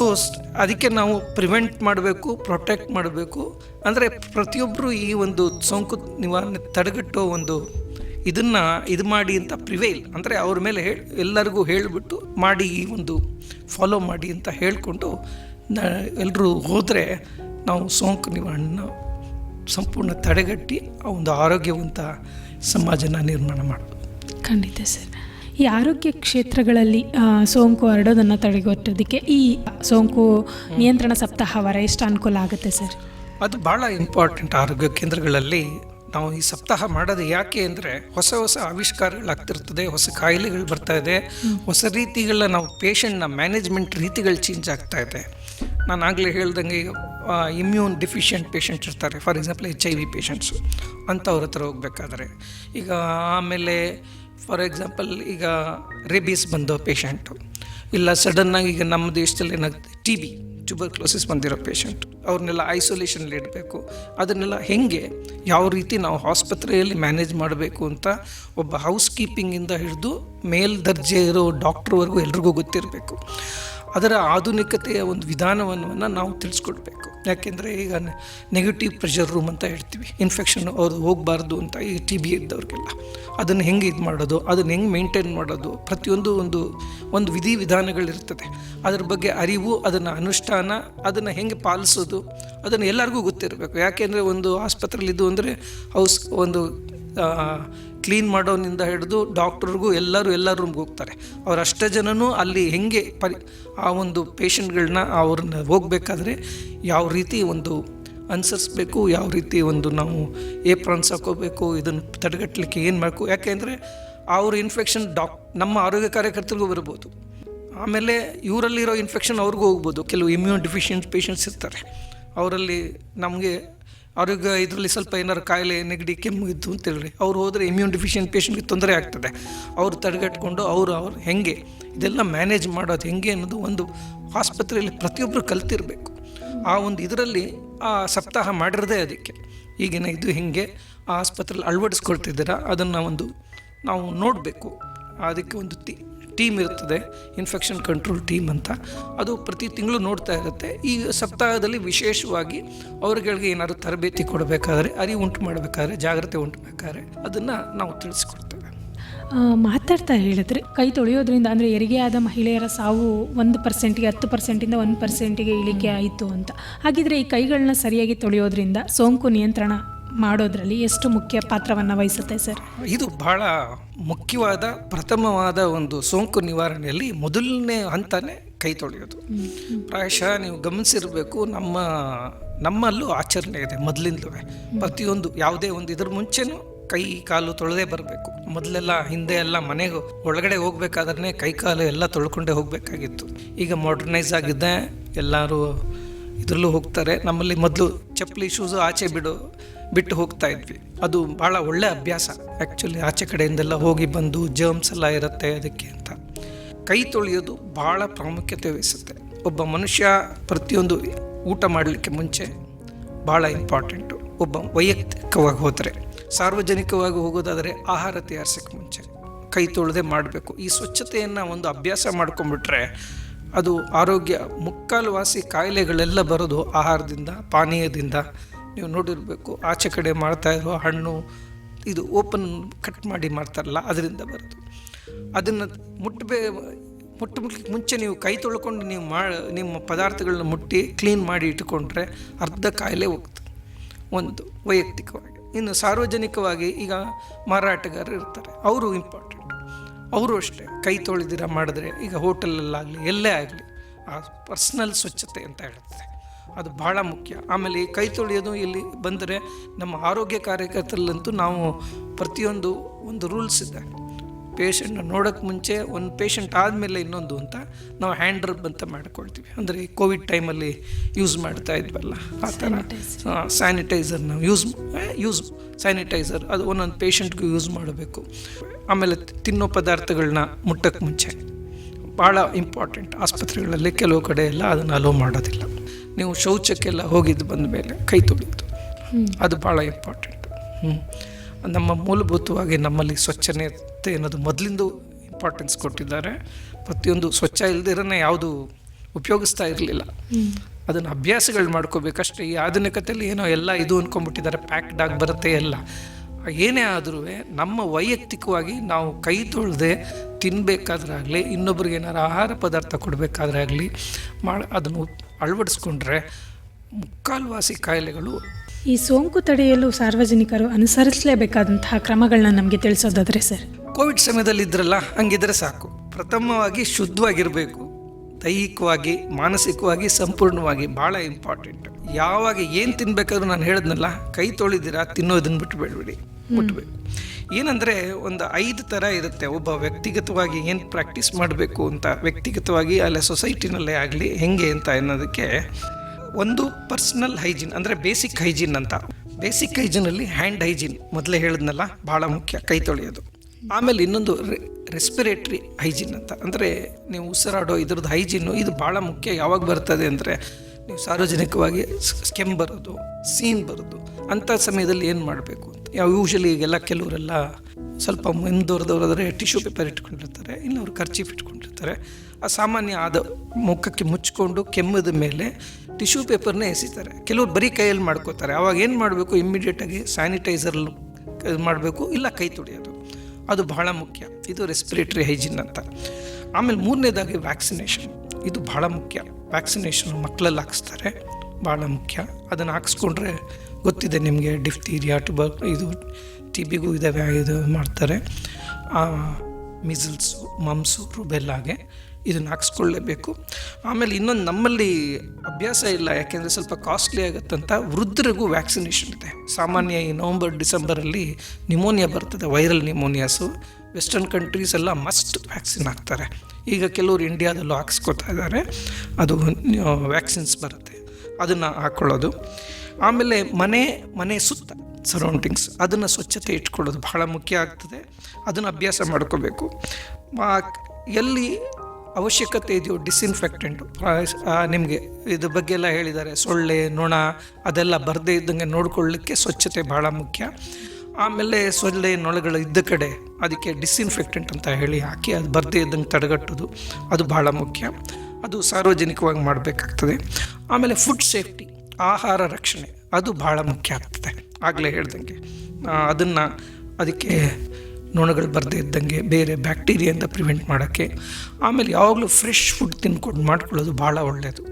ಅದಕ್ಕೆ ನಾವು ಪ್ರಿವೆಂಟ್ ಮಾಡಬೇಕು ಪ್ರೊಟೆಕ್ಟ್ ಮಾಡಬೇಕು. ಅಂದರೆ ಪ್ರತಿಯೊಬ್ಬರು ಈ ಒಂದು ಸೋಂಕು ನಿವಾರಣೆ ತಡೆಗಟ್ಟೋ ಒಂದು ಇದನ್ನು ಇದು ಮಾಡಿ ಅಂತ ಪ್ರಿವೇಲ್ ಅಂದರೆ ಅವ್ರ ಮೇಲೆ ಹೇಳಿ, ಎಲ್ಲರಿಗೂ ಹೇಳಿಬಿಟ್ಟು ಮಾಡಿ ಈ ಒಂದು ಫಾಲೋ ಮಾಡಿ ಅಂತ ಹೇಳಿಕೊಂಡು ಎಲ್ಲರೂ ಹೋದರೆ ನಾವು ಸೋಂಕು ನಿವಾರಣೆ ಸಂಪೂರ್ಣ ತಡೆಗಟ್ಟಿ ಆ ಒಂದು ಆರೋಗ್ಯವಂತ ಸಮಾಜನ ನಿರ್ಮಾಣ ಮಾಡ್ಬೋದು. ಖಂಡಿತ ಸರ್. ಈ ಆರೋಗ್ಯ ಕ್ಷೇತ್ರಗಳಲ್ಲಿ ಸೋಂಕು ಹರಡೋದನ್ನು ತಡೆಗಟ್ಟೋದಕ್ಕೆ ಈ ಸೋಂಕು ನಿಯಂತ್ರಣ ಸಪ್ತಾಹ ವಾರ ಎಷ್ಟು ಅನುಕೂಲ ಆಗುತ್ತೆ ಸರ್? ಅದು ಭಾಳ ಇಂಪಾರ್ಟೆಂಟ್ ಆರೋಗ್ಯ ಕೇಂದ್ರಗಳಲ್ಲಿ ನಾವು ಈ ಸಪ್ತಾಹ ಮಾಡೋದು ಯಾಕೆ ಅಂದರೆ ಹೊಸ ಹೊಸ ಆವಿಷ್ಕಾರಗಳಾಗ್ತಿರ್ತದೆ, ಹೊಸ ಕಾಯಿಲೆಗಳು ಬರ್ತಾ ಇದೆ, ಹೊಸ ರೀತಿಗಳ ನಾವು ಪೇಷಂಟ್ನ ಮ್ಯಾನೇಜ್ಮೆಂಟ್ ರೀತಿಗಳು ಚೇಂಜ್ ಆಗ್ತಾ ಇದೆ. ನಾನು ಆಗಲೇ ಹೇಳ್ದಂಗೆ ಇಮ್ಯೂನ್ ಡಿಫಿಷಿಯೆಂಟ್ ಪೇಷಂಟ್ಸ್ ಇರ್ತಾರೆ for example H I V patients ಅಂಥವ್ರ ಹತ್ರ ಹೋಗ್ಬೇಕಾದ್ರೆ. ಈಗ ಆಮೇಲೆ ಫಾರ್ ಎಕ್ಸಾಂಪಲ್ ಈಗ ರೇಬೀಸ್ ಬಂದೋ ಪೇಷಂಟು ಇಲ್ಲ ಸಡನ್ನಾಗಿ ಈಗ ನಮ್ಮ ದೇಶದಲ್ಲಿ ಏನಾಗುತ್ತೆ ಟಿ ಬಿ ಟ್ಯೂಬರ್ಕ್ಲೋಸಿಸ್ ಬಂದಿರೋ ಪೇಷಂಟ್ ಅವ್ರನ್ನೆಲ್ಲ ಐಸೋಲೇಷನಲ್ಲಿ ಇಡಬೇಕು. ಅದನ್ನೆಲ್ಲ ಹೆಂಗೆ, ಯಾವ ರೀತಿ ನಾವು ಆಸ್ಪತ್ರೆಯಲ್ಲಿ ಮ್ಯಾನೇಜ್ ಮಾಡಬೇಕು ಅಂತ ಒಬ್ಬ ಹೌಸ್ ಕೀಪಿಂಗಿಂದ ಹಿಡಿದು ಮೇಲ್ದರ್ಜೆ ಇರೋ ಡಾಕ್ಟ್ರ್ವರೆಗೂ ಎಲ್ರಿಗೂ ಗೊತ್ತಿರಬೇಕು. ಅದರ ಆಧುನಿಕತೆಯ ಒಂದು ವಿಧಾನವನ್ನು ನಾವು ತಿಳಿಸ್ಕೊಡ್ಬೇಕು. ಯಾಕೆಂದರೆ ಈಗ ನೆಗೆಟಿವ್ ಪ್ರೆಷರ್ ರೂಮ್ ಅಂತ ಹೇಳ್ತೀವಿ. ಇನ್ಫೆಕ್ಷನ್ ಅವ್ರು ಹೋಗಬಾರ್ದು ಅಂತ ಈ ಟಿ ಬಿ ಇದ್ದವ್ರಿಗೆಲ್ಲ. ಅದನ್ನು ಹೆಂಗೆ ಇದು ಮಾಡೋದು, ಅದನ್ನು ಹೆಂಗೆ ಮೇಂಟೈನ್ ಮಾಡೋದು, ಪ್ರತಿಯೊಂದು ಒಂದು ಒಂದು ವಿಧಿ ವಿಧಾನಗಳಿರ್ತದೆ. ಅದ್ರ ಬಗ್ಗೆ ಅರಿವು, ಅದನ್ನು ಅನುಷ್ಠಾನ, ಅದನ್ನು ಹೆಂಗೆ ಪಾಲಿಸೋದು, ಅದನ್ನು ಎಲ್ಲರಿಗೂ ಗೊತ್ತಿರಬೇಕು. ಯಾಕೆಂದರೆ ಒಂದು ಆಸ್ಪತ್ರೆಲಿದ್ದು ಅಂದರೆ ಹೌಸ್, ಒಂದು ಕ್ಲೀನ್ ಮಾಡೋನಿಂದ ಹಿಡಿದು ಡಾಕ್ಟ್ರಿಗೂ ಎಲ್ಲರೂ ಎಲ್ಲ ರೂಮ್ಗೆ ಹೋಗ್ತಾರೆ. ಅವ್ರು ಅಷ್ಟೇ ಜನನೂ ಅಲ್ಲಿ ಹೆಂಗೆ ಪರಿ, ಆ ಒಂದು ಪೇಷಂಟ್ಗಳನ್ನ ಅವ್ರನ್ನ ಹೋಗಬೇಕಾದ್ರೆ ಯಾವ ರೀತಿ ಒಂದು ಅನುಸರಿಸ್ಬೇಕು, ಯಾವ ರೀತಿ ಒಂದು ನಾವು ಏಪ್ರಾನ್ಸ್ ಹಾಕೋಬೇಕು ಇದನ್ನು ತಡೆಗಟ್ಟಲಿಕ್ಕೆ ಏನು ಮಾಡಬೇಕು ಯಾಕೆಂದರೆ ಅವ್ರ ಇನ್ಫೆಕ್ಷನ್ ಡಾಕ್ ನಮ್ಮ ಆರೋಗ್ಯ ಕಾರ್ಯಕರ್ತರಿಗೂ ಬರ್ಬೋದು. ಆಮೇಲೆ ಇವರಲ್ಲಿರೋ ಇನ್ಫೆಕ್ಷನ್ ಅವ್ರಿಗೂ ಹೋಗ್ಬೋದು. ಕೆಲವು ಇಮ್ಯೂನ್ ಡಿಫಿಷಿಯಂಟ್ ಪೇಷಂಟ್ಸ್ ಇರ್ತಾರೆ. ಅವರಲ್ಲಿ ನಮಗೆ ಆರೋಗ್ಯ ಇದರಲ್ಲಿ ಸ್ವಲ್ಪ ಏನಾರು ಕಾಯಿಲೆ, ನೆಗಡಿ, ಕೆಮ್ಮು ಇದ್ದು ಅಂತೇಳಿ ಅವ್ರು ಹೋದರೆ ಇಮ್ಯೂನ್ ಡಿಫಿಷಿಯಂಟ್ ಪೇಷಂಟ್ಗೆ ತೊಂದರೆ ಆಗ್ತದೆ. ಅವ್ರು ತಡೆಗಟ್ಕೊಂಡು ಅವರು ಅವ್ರು ಹೆಂಗೆ ಇದೆಲ್ಲ ಮ್ಯಾನೇಜ್ ಮಾಡೋದು ಹೆಂಗೆ ಅನ್ನೋದು ಒಂದು ಆಸ್ಪತ್ರೆಯಲ್ಲಿ ಪ್ರತಿಯೊಬ್ಬರು ಕಲ್ತಿರಬೇಕು. ಆ ಒಂದು ಇದರಲ್ಲಿ ಆ ಸಪ್ತಾಹ ಮಾಡಿರೋದೇ ಅದಕ್ಕೆ. ಈಗಿನ ಇದು ಹೆಂಗೆ? ಆ ಆಸ್ಪತ್ರೆಯಲ್ಲಿ ಅಳವಡಿಸ್ಕೊಳ್ತಿದ್ದೀರಾ? ಅದನ್ನು ಒಂದು ನಾವು ನೋಡಬೇಕು. ಅದಕ್ಕೆ ಒಂದು ಟಿ ಟೀಮ್ ಇರ್ತದೆ ಇನ್ಫೆಕ್ಷನ್ ಕಂಟ್ರೋಲ್ ಟೀಮ್ ಅಂತ. ಅದು ಪ್ರತಿ ತಿಂಗಳು ನೋಡ್ತಾ ಇರುತ್ತೆ. ಈ ಸಪ್ತಾಹದಲ್ಲಿ ವಿಶೇಷವಾಗಿ ಅವ್ರಿಗೆ ಏನಾದ್ರು ತರಬೇತಿ ಕೊಡಬೇಕಾದ್ರೆ, ಅರಿವು ಉಂಟು ಮಾಡಬೇಕಾದ್ರೆ, ಜಾಗ್ರತೆ ಉಂಟು ಬೇಕಾದ್ರೆ ಅದನ್ನು ನಾವು ತಿಳಿಸ್ಕೊಡ್ತೇವೆ. ಮಾತಾಡ್ತಾ ಹೇಳಿದ್ರೆ, ಕೈ ತೊಳೆಯೋದ್ರಿಂದ ಅಂದರೆ ಆದ ಮಹಿಳೆಯರ ಸಾವು ಒಂದು ಪರ್ಸೆಂಟಿಗೆ ಹತ್ತು ಪರ್ಸೆಂಟಿಂದ ಒಂದು ಪರ್ಸೆಂಟಿಗೆ ಇಳಿಕೆ ಆಯಿತು ಅಂತ. ಹಾಗಿದ್ರೆ ಈ ಕೈಗಳನ್ನ ಸರಿಯಾಗಿ ತೊಳೆಯೋದ್ರಿಂದ ಸೋಂಕು ನಿಯಂತ್ರಣ ಮಾಡೋದ್ರಲ್ಲಿ ಎಷ್ಟು ಮುಖ್ಯ ಪಾತ್ರವನ್ನು ವಹಿಸುತ್ತೆ, ಸರ್? ಇದು ಬಹಳ ಮುಖ್ಯವಾದ, ಪ್ರಥಮವಾದ ಒಂದು ಸೋಂಕು ನಿವಾರಣೆಯಲ್ಲಿ ಮೊದಲನೇ ಹಂತನೇ ಕೈ ತೊಳೆಯೋದು. ಪ್ರಾಯಶಃ ನೀವು ಗಮನಿಸಿರಬೇಕು, ನಮ್ಮ, ನಮ್ಮಲ್ಲೂ ಆಚರಣೆ ಇದೆ ಮೊದಲಿಂದಲೂ. ಪ್ರತಿಯೊಂದು ಯಾವುದೇ ಒಂದು ಇದ್ರ ಮುಂಚೆನೂ ಕೈ, ಕಾಲು ತೊಳೆದೇ ಬರಬೇಕು. ಮೊದಲೆಲ್ಲ ಹಿಂದೆ ಎಲ್ಲ ಮನೆಗೆ ಒಳಗಡೆ ಹೋಗ್ಬೇಕಾದ್ರೆ ಕೈ, ಕಾಲು ಎಲ್ಲ ತೊಳ್ಕೊಂಡೇ ಹೋಗಬೇಕಾಗಿತ್ತು. ಈಗ ಮಾಡರ್ನೈಸ್ ಆಗಿದೆ ಎಲ್ಲರೂ ಇದರಲ್ಲೂ ಹೋಗ್ತಾರೆ. ನಮ್ಮಲ್ಲಿ ಮೊದಲು ಚಪ್ಪಲಿ ಶೂಸ್ ಆಚೆ ಬಿಡು, ಬಿಟ್ಟು ಹೋಗ್ತಾ ಇದ್ವಿ. ಅದು ಭಾಳ ಒಳ್ಳೆ ಅಭ್ಯಾಸ. ಆ್ಯಕ್ಚುಲಿ ಆಚೆ ಕಡೆಯಿಂದೆಲ್ಲ ಹೋಗಿ ಬಂದು ಜರ್ಮ್ಸ್ ಎಲ್ಲ ಇರುತ್ತೆ ಅದಕ್ಕೆ ಅಂತ. ಕೈ ತೊಳೆಯೋದು ಭಾಳ ಪ್ರಾಮುಖ್ಯತೆ ವಹಿಸುತ್ತೆ. ಒಬ್ಬ ಮನುಷ್ಯ ಪ್ರತಿಯೊಂದು ಊಟ ಮಾಡಲಿಕ್ಕೆ ಮುಂಚೆ ಭಾಳ ಇಂಪಾರ್ಟೆಂಟು ಒಬ್ಬ ವೈಯಕ್ತಿಕವಾಗಿ ಹೋದರೆ, ಸಾರ್ವಜನಿಕವಾಗಿ ಹೋಗೋದಾದರೆ ಆಹಾರ ತಯಾರಿಸೋಕ್ಕೆ ಮುಂಚೆ ಕೈ ತೊಳೆದೇ ಮಾಡಬೇಕು. ಈ ಸ್ವಚ್ಛತೆಯನ್ನು ಒಂದು ಅಭ್ಯಾಸ ಮಾಡ್ಕೊಂಡ್ಬಿಟ್ರೆ ಅದು ಆರೋಗ್ಯ ಮುಕ್ಕಾಲು ವಾಸಿ ಕಾಯಿಲೆಗಳೆಲ್ಲ ಬರೋದು ಆಹಾರದಿಂದ, ಪಾನೀಯದಿಂದ. ನೀವು ನೋಡಿರಬೇಕು, ಆಚೆ ಕಡೆ ಮಾಡ್ತಾ ಇರೋ ಹಣ್ಣು ಇದು ಓಪನ್ ಕಟ್ ಮಾಡಿ ಮಾಡ್ತಾರಲ್ಲ, ಅದರಿಂದ ಬರೋದು. ಅದನ್ನು ಮುಟ್ಟಬೇ ಮುಟ್ಟ ಮುಂಚೆ ನೀವು ಕೈ ತೊಳ್ಕೊಂಡು ನೀವು ಮಾ, ನಿಮ್ಮ ಪದಾರ್ಥಗಳನ್ನ ಮುಟ್ಟಿ ಕ್ಲೀನ್ ಮಾಡಿ ಇಟ್ಕೊಂಡ್ರೆ ಅರ್ಧ ಕಾಯಿಲೆ ಹೋಗ್ತದೆ. ಒಂದು ವೈಯಕ್ತಿಕವಾಗಿ. ಇನ್ನು ಸಾರ್ವಜನಿಕವಾಗಿ ಈಗ ಮಾರಾಟಗಾರರು ಇರ್ತಾರೆ, ಅವರು ಇಂಪಾರ್ಟೆಂಟ್ ಅವರು ಅಷ್ಟೇ. ಕೈ ತೊಳೆದಿರ ಮಾಡಿದ್ರೆ ಈಗ ಹೋಟೆಲಲ್ಲಾಗಲಿ, ಎಲ್ಲೇ ಆಗಲಿ, ಆ ಪರ್ಸ್ನಲ್ ಸ್ವಚ್ಛತೆ ಅಂತ ಹೇಳ್ತದೆ ಅದು ಭಾಳ ಮುಖ್ಯ. ಆಮೇಲೆ ಕೈ ತೊಳೆಯೋದು ಇಲ್ಲಿ ಬಂದರೆ ನಮ್ಮ ಆರೋಗ್ಯ ಕಾರ್ಯಕರ್ತರಲ್ಲಂತೂ ನಾವು ಪ್ರತಿಯೊಂದು ಒಂದು ರೂಲ್ಸ್ ಇದೆ. ಪೇಷಂಟ್ನ ನೋಡೋಕ್ಕೆ ಮುಂಚೆ ಒಂದು ಪೇಷಂಟ್ ಆದಮೇಲೆ ಇನ್ನೊಂದು ಅಂತ ನಾವು ಹ್ಯಾಂಡ್ ರಬ್ ಅಂತ ಮಾಡ್ಕೊಳ್ತೀವಿ. ಅಂದರೆ ಕೋವಿಡ್ ಟೈಮಲ್ಲಿ ಯೂಸ್ ಮಾಡ್ತಾ ಇದ್ವಲ್ಲ ಆ ಥರ. ಸ್ಯಾನಿಟೈಸರ್ ನಾವು ಯೂಸ್ ಯೂಸ್ ಸ್ಯಾನಿಟೈಸರ್ ಅದು ಒಂದೊಂದು ಪೇಷಂಟ್ಗೂ ಯೂಸ್ ಮಾಡಬೇಕು. ಆಮೇಲೆ ತಿನ್ನೋ ಪದಾರ್ಥಗಳನ್ನ ಮುಟ್ಟಕ್ಕೆ ಮುಂಚೆ. ಭಾಳ ಇಂಪಾರ್ಟೆಂಟ್ ಆಸ್ಪತ್ರೆಗಳಲ್ಲಿ ಕೆಲವು ಕಡೆ ಎಲ್ಲ ಅದನ್ನು ಅಲೋ ಮಾಡೋದಿಲ್ಲ. ನೀವು ಶೌಚಕ್ಕೆಲ್ಲ ಹೋಗಿದ್ದು ಬಂದ ಮೇಲೆ ಕೈ ತೊಳೆದು. ಅದು ಭಾಳ ಇಂಪಾರ್ಟೆಂಟ್ ಹ್ಞೂ ನಮ್ಮ ಮೂಲಭೂತವಾಗಿ ನಮ್ಮಲ್ಲಿ ಸ್ವಚ್ಛತೆ ಅನ್ನೋದು ಮೊದಲಿಂದ ಇಂಪಾರ್ಟೆನ್ಸ್ ಕೊಟ್ಟಿದ್ದಾರೆ. ಪ್ರತಿಯೊಂದು ಸ್ವಚ್ಛ ಇಲ್ಲದಿರನೇ ಯಾವುದು ಉಪಯೋಗಿಸ್ತಾ ಇರಲಿಲ್ಲ. ಅದನ್ನು ಅಭ್ಯಾಸಗಳು ಮಾಡ್ಕೋಬೇಕಷ್ಟೇ. ಈ ಆಧುನಿಕತೆಯಲ್ಲಿ ಏನೋ ಎಲ್ಲ ಇದು ಅಂದ್ಕೊಂಡ್ಬಿಟ್ಟಿದ್ದಾರೆ ಪ್ಯಾಕ್ಡ್ ಆಗಿ ಬರುತ್ತೆ ಎಲ್ಲ. ಏನೇ ಆದ್ರೂ ನಮ್ಮ ವೈಯಕ್ತಿಕವಾಗಿ ನಾವು ಕೈ ತೊಳೆದೆ ತಿನ್ನಬೇಕಾದ್ರಾಗಲಿ ಇನ್ನೊಬ್ರಿಗೆ ಏನಾರು ಆಹಾರ ಪದಾರ್ಥ ಕೊಡಬೇಕಾದ್ರೆ ಆಗಲಿ ಮಾಡಿ ಅದನ್ನು ಅಳವಡಿಸ್ಕೊಂಡ್ರೆ ಮುಕ್ಕಾಲ್ವಾಸಿ ಕಾಯಿಲೆಗಳು ಈ ಸೋಂಕು ತಡೆಯಲು ಸಾರ್ವಜನಿಕರು ಅನುಸರಿಸಲೇಬೇಕಾದಂತಹ ಕ್ರಮಗಳನ್ನ ನಮಗೆ ತಿಳಿಸೋದಾದ್ರೆ ಸರ್ ಕೋವಿಡ್ ಸಮಯದಲ್ಲಿ ಇದ್ರಲ್ಲ ಹಂಗಿದ್ರೆ ಸಾಕು. ಪ್ರಥಮವಾಗಿ ಶುದ್ಧವಾಗಿರಬೇಕು. ದೈಹಿಕವಾಗಿ ಮಾನಸಿಕವಾಗಿ ಸಂಪೂರ್ಣವಾಗಿ ಭಾಳ ಇಂಪಾರ್ಟೆಂಟ್ ಯಾವಾಗ ಏನು ತಿನ್ಬೇಕಾದ್ರೂ ನಾನು ಹೇಳಿದ್ನಲ್ಲ ಕೈ ತೊಳಿದಿರಾ ತಿನ್ನೋದನ್ನ ಬಿಡಿ ಮುಟ್ಬೇಕು ಏನಂದರೆ ಒಂದು ಐದು ಥರ ಇರುತ್ತೆ. ಒಬ್ಬ ವ್ಯಕ್ತಿಗತವಾಗಿ ಏನು ಪ್ರಾಕ್ಟೀಸ್ ಮಾಡಬೇಕು ಅಂತ ವ್ಯಕ್ತಿಗತವಾಗಿ ಅಲ್ಲ ಸೊಸೈಟಿನಲ್ಲೇ ಆಗಲಿ ಹೆಂಗೆ ಅಂತ ಅನ್ನೋದಕ್ಕೆ ಒಂದು ಪರ್ಸ್ನಲ್ ಹೈಜೀನ್ ಅಂದರೆ ಬೇಸಿಕ್ ಹೈಜೀನ್ ಅಂತ. ಬೇಸಿಕ್ ಹೈಜೀನಲ್ಲಿ ಹ್ಯಾಂಡ್ ಹೈಜೀನ್ ಮೊದಲೇ ಹೇಳಿದ್ನಲ್ಲ ಭಾಳ ಮುಖ್ಯ ಕೈ ತೊಳೆಯೋದು. ಆಮೇಲೆ ಇನ್ನೊಂದು ರೆಸ್ಪಿರೇಟ್ರಿ ಹೈಜಿನ್ ಅಂತ. ಅಂದರೆ ನೀವು ಉಸಿರಾಡೋ ಇದ್ರದ್ದು ಹೈಜಿನ್ನು ಇದು ಭಾಳ ಮುಖ್ಯ. ಯಾವಾಗ ಬರ್ತದೆ ಅಂದರೆ ನೀವು ಸಾರ್ವಜನಿಕವಾಗಿ ಸ್ಕೆಮ್ ಬರೋದು ಸೀನ್ ಬರೋದು, ಅಂಥ ಸಮಯದಲ್ಲಿ ಏನು ಮಾಡಬೇಕು ಅಂತ. ಯಾವ ಯೂಶಲಿ ಈಗೆಲ್ಲ ಕೆಲವರೆಲ್ಲ ಸ್ವಲ್ಪ ಮುಂದುವರೆದವರಾದರೆ ಟಿಶ್ಯೂ ಪೇಪರ್ ಇಟ್ಕೊಂಡಿರ್ತಾರೆ, ಇನ್ನೊಬ್ರು ಖರ್ಚೀಫ್ ಇಟ್ಕೊಂಡಿರ್ತಾರೆ. ಆ ಸಾಮಾನ್ಯ ಆದ ಮುಖಕ್ಕೆ ಮುಚ್ಕೊಂಡು ಕೆಮ್ಮದ ಮೇಲೆ ಟಿಶ್ಯೂ ಪೇಪರ್ನೇ ಎಸಿತಾರೆ. ಕೆಲವ್ರು ಬರೀ ಕೈಯಲ್ಲಿ ಮಾಡ್ಕೋತಾರೆ. ಅವಾಗ ಏನು ಮಾಡಬೇಕು? ಇಮ್ಮಿಡಿಯೇಟಾಗಿ ಸ್ಯಾನಿಟೈಸರ್ ಮಾಡಬೇಕು, ಇಲ್ಲ ಕೈ ತೊಳೆಯೋದು. ಅದು ಬಹಳ ಮುಖ್ಯ. ಇದು ರೆಸ್ಪಿರೇಟರಿ ಹೈಜಿನ್ ಅಂತ. ಆಮೇಲೆ ಮೂರನೇದಾಗಿ ವ್ಯಾಕ್ಸಿನೇಷನ್ ಇದು ಬಹಳ ಮುಖ್ಯ. ವ್ಯಾಕ್ಸಿನೇಷನ್ ಮಕ್ಕಳಲ್ಲಿ ಹಾಕಿಸ್ತಾರೆ. ಭಾಳ ಮುಖ್ಯ. ಅದನ್ನು ಹಾಕ್ಸ್ಕೊಂಡ್ರೆ ಗೊತ್ತಿದೆ ನಿಮಗೆ ಡಿಫ್ತೀರಿಯಾ ಟುಬರ್ ಇದು ಟಿ ಬಿಗೂ ಇದಾವೆ, ಇದು ಮಾಡ್ತಾರೆ. ಮಿಸಲ್ಸು ಮಮ್ಸು ರುಬೆಲ್ಲಾಗೆ ಇದನ್ನು ಹಾಕ್ಸ್ಕೊಳ್ಳೇಬೇಕು. ಆಮೇಲೆ ಇನ್ನೊಂದು ನಮ್ಮಲ್ಲಿ ಅಭ್ಯಾಸ ಇಲ್ಲ, ಯಾಕೆಂದರೆ ಸ್ವಲ್ಪ ಕಾಸ್ಟ್ಲಿ ಆಗುತ್ತಂತ ವೃದ್ಧರಿಗೂ ವ್ಯಾಕ್ಸಿನೇಷನ್ ಇದೆ. ಸಾಮಾನ್ಯ ಈ ನವಂಬರ್, ಡಿಸೆಂಬರಲ್ಲಿ ನಿಮೋನಿಯಾ ಬರ್ತದೆ ವೈರಲ್ ನಿಮೋನಿಯಾಸು ವೆಸ್ಟರ್ನ್ ಕಂಟ್ರೀಸ್ ಎಲ್ಲ ಮಸ್ಟ್ ವ್ಯಾಕ್ಸಿನ್ ಹಾಕ್ತಾರೆ. ಈಗ ಕೆಲವರು ಇಂಡಿಯಾದಲ್ಲೂ ಹಾಕ್ಸ್ಕೊತಾ ಇದ್ದಾರೆ. ಅದು ವ್ಯಾಕ್ಸಿನ್ಸ್ ಬರುತ್ತೆ. ಅದನ್ನು ಹಾಕ್ಕೊಳ್ಳೋದು ಆಮೇಲೆ ಮನೆ ಮನೆ ಸುತ್ತ ಸರೌಂಡಿಂಗ್ಸ್ ಅದನ್ನು ಸ್ವಚ್ಛತೆ ಇಟ್ಕೊಳ್ಳೋದು ಬಹಳ ಮುಖ್ಯ ಆಗ್ತದೆ. ಅದನ್ನು ಅಭ್ಯಾಸ ಮಾಡ್ಕೋಬೇಕು. ಎಲ್ಲಿ ಅವಶ್ಯಕತೆ ಇದೆಯೋ ಡಿಸ್ಇನ್ಫೆಕ್ಟೆಂಟು ನಿಮಗೆ ಇದ್ರ ಬಗ್ಗೆ ಎಲ್ಲ ಹೇಳಿದ್ದಾರೆ. ಸೊಳ್ಳೆ, ನೊಣ, ಅದೆಲ್ಲ ಬರದೇ ಇದ್ದಂಗೆ ನೋಡ್ಕೊಳ್ಳಿಕ್ಕೆ ಸ್ವಚ್ಛತೆ ಭಾಳ ಮುಖ್ಯ. ಆಮೇಲೆ ಸೊಳ್ಳೆ ನೊಳಗಳು ಇದ್ದ ಕಡೆ ಅದಕ್ಕೆ ಡಿಸ್ಇನ್ಫೆಕ್ಟೆಂಟ್ ಅಂತ ಹೇಳಿ ಹಾಕಿ ಅದು ಬರದೇ ಇದ್ದಂಗೆ ತಡೆಗಟ್ಟೋದು, ಅದು ಭಾಳ ಮುಖ್ಯ. ಅದು ಸಾರ್ವಜನಿಕವಾಗಿ ಮಾಡಬೇಕಾಗ್ತದೆ. ಆಮೇಲೆ ಫುಡ್ ಸೇಫ್ಟಿ ಆಹಾರ ರಕ್ಷಣೆ, ಅದು ಭಾಳ ಮುಖ್ಯ ಆಗ್ತದೆ. ಆಗಲೇ ಹೇಳ್ದಂಗೆ. ಅದನ್ನು ಅದಕ್ಕೆ ನೊಣಗಳು ಬರದೇ ಇದ್ದಂಗೆ ಬೇರೆ ಬ್ಯಾಕ್ಟೀರಿಯಿಂದ ಪ್ರಿವೆಂಟ್ ಮಾಡೋಕ್ಕೆ. ಆಮೇಲೆ ಯಾವಾಗಲೂ ಫ್ರೆಶ್ ಫುಡ್ ತಿನ್ಕೊಂಡು ಮಾಡ್ಕೊಳ್ಳೋದು ಭಾಳ ಒಳ್ಳೆಯದು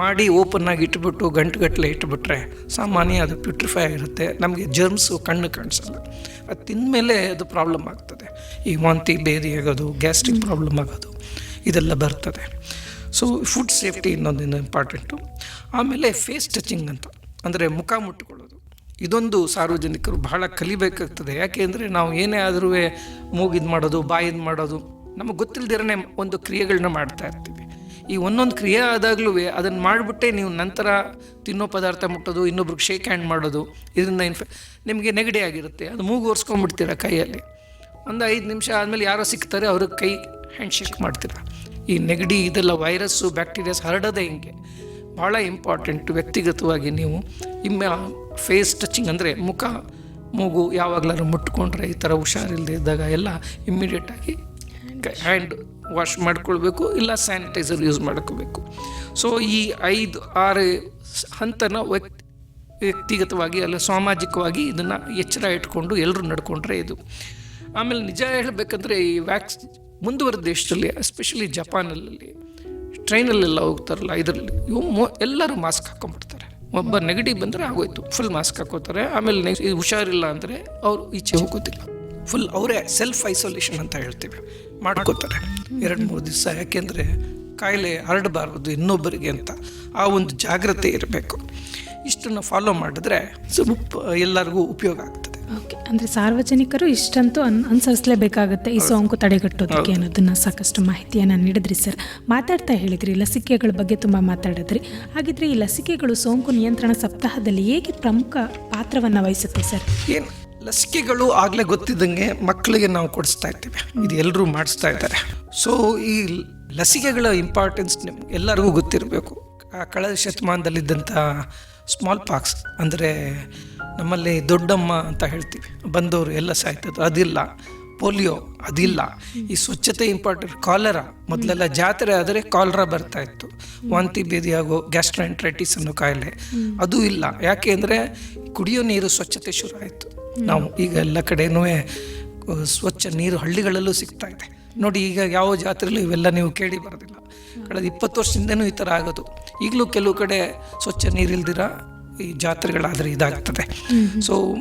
ಮಾಡಿ ಓಪನ್ನಾಗಿ ಇಟ್ಬಿಟ್ಟು ಗಂಟುಗಟ್ಟಲೆ ಇಟ್ಬಿಟ್ರೆ ಸಾಮಾನ್ಯ ಅದು ಪ್ಯೂಟ್ರಿಫೈ ಆಗಿರುತ್ತೆ ನಮಗೆ ಜರ್ಮ್ಸು ಕಣ್ಣು ಕಾಣಿಸಲ್ಲ. ಅದು ತಿಂದಮೇಲೆ ಅದು ಪ್ರಾಬ್ಲಮ್ ಆಗ್ತದೆ. ಈ ವಾಂತಿ ಬೇರಿ ಆಗೋದು ಗ್ಯಾಸ್ಟ್ರಿಕ್ ಪ್ರಾಬ್ಲಮ್ ಆಗೋದು, ಇದೆಲ್ಲ ಬರ್ತದೆ. ಸೊ ಫುಡ್ ಸೇಫ್ಟಿ ಇನ್ನೊಂದು ಇಂಪಾರ್ಟೆಂಟು ಆಮೇಲೆ ಫೇಸ್ ಟಚಿಂಗ್ ಅಂತ. ಅಂದರೆ ಮುಖ ಮುಟ್ಟುಕೊಳ್ಳೋದು ಇದೊಂದು ಸಾರ್ವಜನಿಕರು ಬಹಳ ಕಲಿಬೇಕಾಗ್ತದೆ. ಯಾಕೆ ಅಂದರೆ ನಾವು ಏನೇ ಆದರೂ ಮೂಗಿದು ಮಾಡೋದು, ಬಾಯಿದು ಮಾಡೋದು, ನಮಗೆ ಗೊತ್ತಿಲ್ಲದಿರನೇ ಒಂದು ಕ್ರಿಯೆಗಳನ್ನ ಮಾಡ್ತಾ ಇರ್ತೀವಿ. ಈ ಒಂದೊಂದು ಕ್ರಿಯೆ ಆದಾಗಲೂ ಅದನ್ನು ಮಾಡಿಬಿಟ್ಟೆ ನೀವು ನಂತರ ತಿನ್ನೋ ಪದಾರ್ಥ ಮುಟ್ಟೋದು, ಇನ್ನೊಬ್ರಿಗೆ ಶೇಕ್ ಹ್ಯಾಂಡ್ ಮಾಡೋದು, ಇದರಿಂದ ಇನ್ಫೆ ನಿಮಗೆ ನೆಗಡಿ ಆಗಿರುತ್ತೆ. ಅದು ಮೂಗು ಒರೆಸ್ಕೊಂಡ್ಬಿಡ್ತೀರ ಕೈಯಲ್ಲಿ? ಒಂದು ಐದು ನಿಮಿಷ ಆದಮೇಲೆ ಯಾರೋ ಸಿಗ್ತಾರೆ ಅವ್ರಿಗೆ ಕೈ ಹ್ಯಾಂಡ್ ಶೇಕ್ ಮಾಡ್ತೀರ. ಈ ನೆಗಡಿ, ಇದೆಲ್ಲ ವೈರಸ್ಸು ಬ್ಯಾಕ್ಟೀರಿಯಾಸ್ ಹರಡೋದೇ ಹಿಂಗೆ. ಭಾಳ ಇಂಪಾರ್ಟೆಂಟ್ ವ್ಯಕ್ತಿಗತವಾಗಿ ನೀವು. ಇಮ್ಮ ಫೇಸ್ ಟಚಿಂಗ್ ಅಂದರೆ ಮುಖ ಮೂಗು ಯಾವಾಗಲಾದ್ರೂ ಮುಟ್ಕೊಂಡ್ರೆ ಈ ಥರ ಹುಷಾರಿಲ್ಲದೆ ಇದ್ದಾಗ ಎಲ್ಲ ಇಮ್ಮಿಡಿಯೇಟಾಗಿ ಹ್ಯಾಂಡ್ ವಾಶ್ ಮಾಡ್ಕೊಳ್ಬೇಕು ಇಲ್ಲ ಸ್ಯಾನಿಟೈಸರ್ ಯೂಸ್ ಮಾಡ್ಕೋಬೇಕು ಸೊ ಈ ಐದು ಆರು ಹಂತನ ವ್ಯಕ್ತಿ ವ್ಯಕ್ತಿಗತವಾಗಿ ಅಲ್ಲ ಸಾಮಾಜಿಕವಾಗಿ ಇದನ್ನು ಎಚ್ಚರ ಇಟ್ಕೊಂಡು ಎಲ್ಲರೂ ನಡ್ಕೊಂಡ್ರೆ ಇದು. ಆಮೇಲೆ ನಿಜ ಹೇಳಬೇಕಂದ್ರೆ ಈ ವ್ಯಾಕ್ಸ್ ಮುಂದುವರೆದ ದೇಶದಲ್ಲಿ ಎಸ್ಪೆಷಲಿ ಜಪಾನಲ್ಲಿ ಟ್ರೈನಲ್ಲೆಲ್ಲ ಹೋಗ್ತಾರಲ್ಲ ಇದರಲ್ಲಿ ಎಲ್ಲರೂ ಮಾಸ್ಕ್ ಹಾಕೊಂಡ್ಬಿಡ್ತಾರೆ. ಒಬ್ಬ ನೆಗೆಟಿವ್ ಬಂದರೆ ಆಗೋಯ್ತು. ಫುಲ್ ಮಾಸ್ಕ್ ಹಾಕೋತಾರೆ. ಆಮೇಲೆ ನೆಕ್ಸ್ಟ್ ಇದು ಹುಷಾರಿಲ್ಲ ಅಂದರೆ ಅವರು ಈಚೆ ಹೋಗೋದಿಲ್ಲ. ಫುಲ್ ಅವರೇ ಸೆಲ್ಫ್ ಐಸೋಲೇಷನ್ ಅಂತ ಹೇಳ್ತೀವಿ. ಮಾಡ್ಕೋತಾರೆ. ಎರಡು ಮೂರು ದಿವಸ. ಯಾಕೆಂದರೆ ಕಾಯಿಲೆ ಹರಡಬಾರ್ದು ಇನ್ನೊಬ್ಬರಿಗೆ ಅಂತ. ಆ ಒಂದು ಜಾಗ್ರತೆ ಇರಬೇಕು. ಇಷ್ಟನ್ನು ಫಾಲೋ ಮಾಡಿದ್ರೆ ಸ್ವಲ್ಪ, ಎಲ್ಲರಿಗೂ ಉಪಯೋಗ ಆಗ್ತದೆ. ಓಕೆ ಅಂದರೆ ಸಾರ್ವಜನಿಕರು ಇಷ್ಟಂತೂ ಅನ್ ಅನುಸರಿಸಲೇಬೇಕಾಗುತ್ತೆ ಈ ಸೋಂಕು ತಡೆಗಟ್ಟೋದಕ್ಕೆ ಅನ್ನೋದನ್ನ ಸಾಕಷ್ಟು ಮಾಹಿತಿಯನ್ನು ನೀಡಿದ್ರಿ ಸರ್. ಮಾತಾಡ್ತಾ ಹೇಳಿದ್ರಿ ಲಸಿಕೆಗಳ ಬಗ್ಗೆ ತುಂಬ ಮಾತಾಡಿದ್ರಿ. ಹಾಗಿದ್ರೆ ಈ ಲಸಿಕೆಗಳು ಸೋಂಕು ನಿಯಂತ್ರಣ ಸಪ್ತಾಹದಲ್ಲಿ ಹೇಗೆ ಪ್ರಮುಖ ಪಾತ್ರವನ್ನು ವಹಿಸುತ್ತೆ ಸರ್? ಏನು ಲಸಿಕೆಗಳು ಆಗಲೇ ಗೊತ್ತಿದ್ದಂಗೆ ಮಕ್ಕಳಿಗೆ ನಾವು ಕೊಡಿಸ್ತಾ ಇರ್ತೀವಿ. ಇದು ಎಲ್ಲರೂ ಮಾಡಿಸ್ತಾ ಇದ್ದಾರೆ. ಸೊ ಈ ಲಸಿಕೆಗಳ ಇಂಪಾರ್ಟೆನ್ಸ್ ನಿಮ್ಗೆ ಎಲ್ಲರಿಗೂ ಗೊತ್ತಿರಬೇಕು. ಆ ಕಳೆದ ಶತಮಾನದಲ್ಲಿದ್ದಂಥ ಸ್ಮಾಲ್ ಪಾಕ್ಸ್ ಅಂದರೆ ನಮ್ಮಲ್ಲಿ ದೊಡ್ಡಮ್ಮ ಅಂತ ಹೇಳ್ತೀವಿ. ಬಂದವರು ಎಲ್ಲ ಸಾಯ್ತದ ಅದಿಲ್ಲ. ಪೋಲಿಯೋ ಅದಿಲ್ಲ. ಈ ಸ್ವಚ್ಛತೆ ಇಂಪಾರ್ಟೆಂಟ್ ಕಾಲರ ಮೊದಲೆಲ್ಲ ಜಾತ್ರೆ ಆದರೆ ಕಾಲರ ಬರ್ತಾ ಇತ್ತು. ವಾಂತಿ ಬೇದಿ ಆಗೋ ಗ್ಯಾಸ್ಟ್ರೆಂಟ್ರೈಟಿಸ್ ಅನ್ನೋ ಕಾಯಿಲೆ ಅದು ಇಲ್ಲ. ಯಾಕೆ ಅಂದರೆ ಕುಡಿಯೋ ನೀರು ಸ್ವಚ್ಛತೆ ಶುರು ಆಯಿತು. ನಾವು ಈಗ ಎಲ್ಲ ಕಡೆಯೂ ಸ್ವಚ್ಛ ನೀರು ಹಳ್ಳಿಗಳಲ್ಲೂ ಸಿಗ್ತಾ ಇದೆ. ನೋಡಿ ಈಗ ಯಾವ ಜಾತ್ರೆಯಲ್ಲೂ ಇವೆಲ್ಲ ನೀವು ಕೇಳಿ ಬರೋದಿಲ್ಲ. ಕಳೆದ ಇಪ್ಪತ್ತು ವರ್ಷದಿಂದನೂ ಈ ಥರ ಆಗೋದು. ಈಗಲೂ ಕೆಲವು ಕಡೆ ಸ್ವಚ್ಛ ನೀರಿಲ್ದಿರ? ಈ ಜಾತ್ರೆಗಳಾದರೆ ಇದಾಗ್ತದೆ. ಸೊ